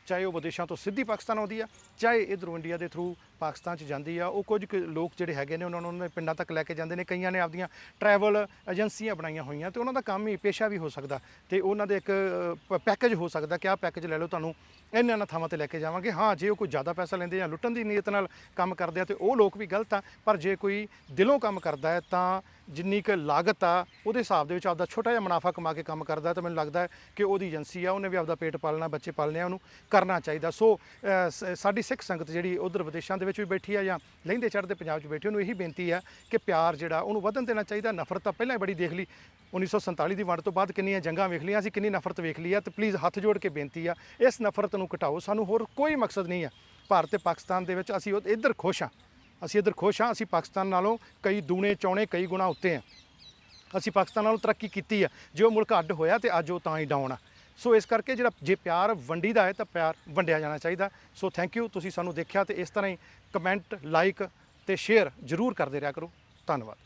ਚਾਹੇ ਉਹ ਵਿਦੇਸ਼ਾਂ ਤੋਂ ਸਿੱਧੀ ਪਾਕਿਸਤਾਨ ਆਉਂਦੀ ਆ ਚਾਹੇ ਇਧਰੋਂ ਇੰਡੀਆ ਦੇ ਥਰੂ ਪਾਕਿਸਤਾਨ ਚ ਜਾਂਦੀ ਆ ਉਹ ਕੁਝ ਕੁ ਲੋਕ ਜਿਹੜੇ ਹੈਗੇ ਨੇ ਉਹਨਾਂ ਨੂੰ ਉਹਨਾਂ ਦੇ ਪਿੰਡਾਂ ਤੱਕ ਲੈ ਕੇ ਜਾਂਦੇ ਨੇ। ਕਈਆਂ ਨੇ ਆਪਦੀਆਂ ਟਰੈਵਲ ਏਜੰਸੀਆਂ ਬਣਾਈਆਂ ਹੋਈਆਂ ਤੇ ਉਹਨਾਂ ਦਾ ਕੰਮ ਹੀ ਪੇਸ਼ਾ ਵੀ ਹੋ ਸਕਦਾ ਤੇ ਉਹਨਾਂ ਦੇ ਇੱਕ ਪੈਕੇਜ ਹੋ ਸਕਦਾ ਕਿ ਆਹ ਪੈਕੇਜ ਲੈ ਲਓ ਤੁਹਾਨੂੰ ਇਹਨਾਂ ਇਹਨਾਂ ਥਾਵਾਂ ਤੇ ਲੈ ਕੇ ਜਾਵਾਂਗੇ। ਹਾਂ ਜੇ ਉਹ ਕੋਈ ਜ਼ਿਆਦਾ ਪੈਸਾ ਲੈਂਦੇ ਜਾਂ ਲੁੱਟਣ ਦੀ ਨੀਅਤ ਨਾਲ ਕੰਮ ਕਰਦੇ ਆ ਤੇ ਉਹ ਲੋਕ ਵੀ ਗਲਤ ਆ, ਪਰ ਜੇ ਕੋਈ ਦਿਲੋਂ ਕੰਮ ਕਰਦਾ ਹੈ ਤਾਂ ਜਿੰਨੀ ਕੁ ਲਾਗਤ ਆ, ਉਹਦੇ ਹਿਸਾਬ ਦੇ ਵਿੱਚ ਆਪਦਾ ਛੋਟਾ ਜਿਹਾ ਮੁਨਾਫਾ ਕਮਾ ਕੇ ਕੰਮ ਕਰਦਾ ਹੈ ਤਾਂ ਮੈਨੂੰ ਲੱਗਦਾ ਹੈ ਕਿ ਉਹਦੀ ਏਜੰਸੀ ਆ, ਉਹਨੇ ਵੀ ਆਪਦਾ ਪੇਟ ਪਾਲਣਾ, ਬੱਚੇ ਪਾਲਣੇ ਆ, ਉਹਨੂੰ ਕਰਨਾ ਚਾਹੀਦਾ। ਸੋ ਸ- ਸਾਡੀ ਸਿੱਖ ਸੰਗਤ ਜਿਹੜੀ ਉਧਰ ਵਿਦੇਸ਼ਾਂ ਦੇ ਵਿੱਚ ਵੀ ਬੈਠੀ ਆ ਜਾਂ ਲਹਿੰਦੇ ਚੜ੍ਹਦੇ ਪੰਜਾਬ 'ਚ ਬੈਠੀ ਉਹਨੂੰ ਇਹੀ ਬੇਨਤੀ ਆ ਕਿ ਪਿਆਰ ਜਿਹੜਾ, ਉਹਨੂੰ ਵਧਣ ਦੇਣਾ ਚਾਹੀਦਾ। ਨਫ਼ਰਤ ਤਾਂ ਪਹਿਲਾਂ ਹੀ ਬੜੀ ਦੇਖ ਲਈ 1947 ਦੀ ਵੰਡ ਤੋਂ ਬਾਅਦ ਕਿੰਨੀਆਂ ਜੰਗਾਂ ਵੇਖ ਲਈਆਂ ਅਸੀਂ ਕਿੰਨੀ ਨਫ਼ਰਤ ਵੇਖ ਲਈ ਆ ਤੇ ਪਲੀਜ਼ ਹੱਥ ਜੋੜ ਕੇ ਬੇਨਤੀ ਆ, ਇਸ ਨਫ਼ਰਤ ਨੂੰ ਘਟਾਓ। ਸਾਨੂੰ ਹੋਰ ਕੋਈ ਮਕਸਦ ਨਹੀਂ ਆ। ਭਾਰਤ ਤੇ ਪਾਕਿਸਤਾਨ ਦੇ ਵਿੱਚ ਅਸੀਂ ਉਹ- ਇੱਧਰ ਖੁਸ਼ ਆ। ਅਸੀਂ ਇੱਧਰ ਖੁਸ਼ ਹਾਂ, ਅਸੀਂ ਪਾਕਿਸਤਾਨ ਨਾਲੋਂ ਕਈ ਦੂਣੇ, ਚੌਣੇ, ਕਈ ਗੁਣਾ ਉੱਤੇ ਆ ਅਸੀਂ ਪਾਕਿਸਤਾਨ ਨਾਲੋਂ ਤਰੱਕੀ ਕੀਤੀ ਆ। ਜੇ ਉਹ ਮੁਲਕ ਅੱਡ ਹੋਇਆ ਤੇ ਅੱਜ ਉਹ ਤਾਂ ਹੀ ਡਾਊਨ ਆ। ਸੋ ਇਸ ਕਰਕੇ ਜਿਹੜਾ ਜੇ ਪਿਆਰ ਵੰਡੀ ਦਾ ਹੈ ਤਾਂ ਪਿਆਰ ਵੰਡਿਆ ਜਾਣਾ ਚਾਹੀਦਾ। ਸੋ ਥੈਂਕ ਯੂ ਤੁਸੀਂ ਸਾਨੂੰ ਦੇਖਿਆ ਤੇ ਇਸ ਤਰ੍ਹਾਂ ਹੀ ਕਮੈਂਟ ਲਾਈਕ ਤੇ ਸ਼ੇਅਰ ਜ਼ਰੂਰ ਕਰਦੇ ਰਿਹਾ ਕਰੋ। ਧੰਨਵਾਦ।